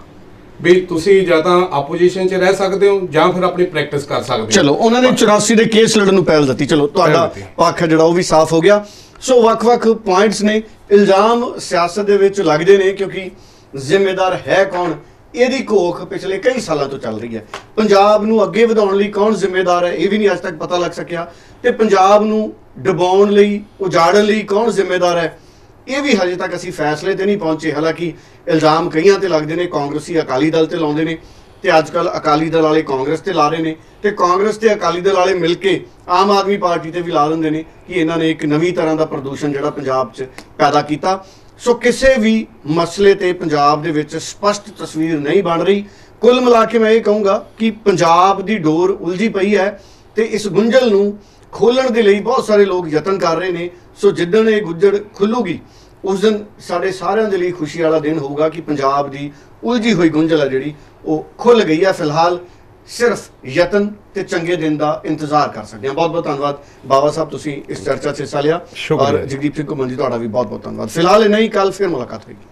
ਵੀ ਤੁਸੀਂ ਜਾਂ ਤਾਂ ਆਪੋਜੀਸ਼ਨ 'ਚ ਰਹਿ ਸਕਦੇ ਹੋ ਜਾਂ ਫਿਰ ਆਪਣੀ ਪ੍ਰੈਕਟਿਸ ਕਰ ਸਕਦੇ ਹੋ। ਚਲੋ ਉਹਨਾਂ ਨੇ 84 ਦੇ ਕੇਸ ਲੜਨ ਨੂੰ ਪਹਿਲ ਦਿੱਤੀ। ਚਲੋ ਤੁਹਾਡਾ। ਪੱਖ ਜਿਹੜਾ ਉਹ ਵੀ ਸਾਫ਼ ਹੋ ਗਿਆ। ਸੋ ਵੱਖ-ਵੱਖ ਪੁਆਇੰਟਸ ਨੇ। ਇਲਜ਼ਾਮ ਸਿਆਸਤ ਦੇ ਵਿੱਚ ਲੱਗਦੇ ਨੇ ਕਿਉਂਕਿ ਜ਼ਿੰਮੇਦਾਰ ਹੈ ਕੌਣ? ਇਹਦੀ ਘੋਖ ਪਿਛਲੇ ਕਈ ਸਾਲਾਂ ਤੋਂ ਚੱਲ ਰਹੀ ਹੈ। ਪੰਜਾਬ ਨੂੰ ਅੱਗੇ ਵਧਾਉਣ ਲਈ ਕੌਣ ਜ਼ਿੰਮੇਦਾਰ ਹੈ, ਇਹ ਵੀ ਨਹੀਂ ਅੱਜ ਤੱਕ ਪਤਾ ਲੱਗ ਸਕਿਆ। ਤੇ ਪੰਜਾਬ ਨੂੰ ਡਬਾਉਣ ਲਈ, ਉਜਾੜਨ ਲਈ ਕੌਣ ਜ਼ਿੰਮੇਦਾਰ ਹੈ? ਇਹ ਵੀ ਹਜੇ ਤੱਕ ਅਸੀਂ ਫੈਸਲੇ ਤੇ ਨਹੀਂ ਪਹੁੰਚੇ। ਹਾਲਾਂਕਿ ਇਲਜ਼ਾਮ ਕਈਆਂ ਤੇ ਲੱਗਦੇ ਨੇ, ਕਾਂਗਰਸੀ ਅਕਾਲੀ ਦਲ ਤੇ ਲਾਉਂਦੇ ਨੇ। ਤੇ ਅੱਜ ਕੱਲ ਅਕਾਲੀ ਦਲ ਵਾਲੇ ਕਾਂਗਰਸ ਤੇ ਲਾ ਰਹੇ ਨੇ ਤੇ ਕਾਂਗਰਸ ਤੇ ਅਕਾਲੀ ਦਲ ਵਾਲੇ ਮਿਲ ਕੇ ਆਮ ਆਦਮੀ ਪਾਰਟੀ ਤੇ ਵੀ ਲਾ ਦਿੰਦੇ ਨੇ ਕਿ ਇਹਨਾਂ ਨੇ ਇੱਕ ਨਵੀਂ ਤਰ੍ਹਾਂ ਦਾ ਪ੍ਰਦੂਸ਼ਣ ਜਿਹੜਾ ਪੰਜਾਬ 'ਚ ਪੈਦਾ ਕੀਤਾ। ਸੋ ਕਿਸੇ ਵੀ ਮਸਲੇ ਤੇ ਪੰਜਾਬ ਦੇ ਵਿੱਚ ਸਪਸ਼ਟ ਤਸਵੀਰ ਨਹੀਂ ਬਣ ਰਹੀ। ਕੁੱਲ ਮਿਲਾ ਕੇ ਮੈਂ ਇਹ ਕਹੂੰਗਾ ਕਿ ਪੰਜਾਬ ਦੀ ਡੋਰ ਉਲਝੀ ਪਈ ਹੈ ਤੇ ਇਸ ਗੁੰਝਲ ਨੂੰ ਖੋਲਣ ਦੇ ਲਈ ਬਹੁਤ ਸਾਰੇ ਲੋਕ ਯਤਨ ਕਰ ਰਹੇ ਨੇ। ਸੋ ਜਿੱਦਣ ਇਹ ਗੁੱਜੜ ਖੁੱਲੂਗੀ, ਉਸ ਦਿਨ ਸਾਡੇ ਸਾਰਿਆਂ ਦੇ ਲਈ ਖੁਸ਼ੀ ਵਾਲਾ ਦਿਨ ਹੋਊਗਾ ਕਿ ਪੰਜਾਬ ਦੀ ਉਲਝੀ ਹੋਈ ਗੁੰਝਲ ਹੈ ਜਿਹੜੀ। ਉਹ ਖੁੱਲ ਗਈ ਹੈ ਫਿਲਹਾਲ। ਸਿਰਫ ਯਤਨ ਤੇ ਚੰਗੇ ਦਿਨ ਦਾ ਇੰਤਜ਼ਾਰ ਕਰ ਸਕਦੇ ਹਾਂ। ਬਹੁਤ ਬਹੁਤ ਧੰਨਵਾਦ ਬਾਬਾ ਸਾਹਿਬ ਤੁਸੀਂ ਇਸ ਚਰਚਾ 'ਚ ਹਿੱਸਾ ਲਿਆ। ਔਰ। ਜਗਦੀਪ ਸਿੰਘ ਘੁੰਮਣ ਜੀ ਤੁਹਾਡਾ ਵੀ ਬਹੁਤ ਬਹੁਤ ਧੰਨਵਾਦ। ਫਿਲਹਾਲ ਇਹ ਨਹੀਂ ਕੱਲ ਫਿਰ ਮੁਲਾਕਾਤ ਹੋਏਗੀ।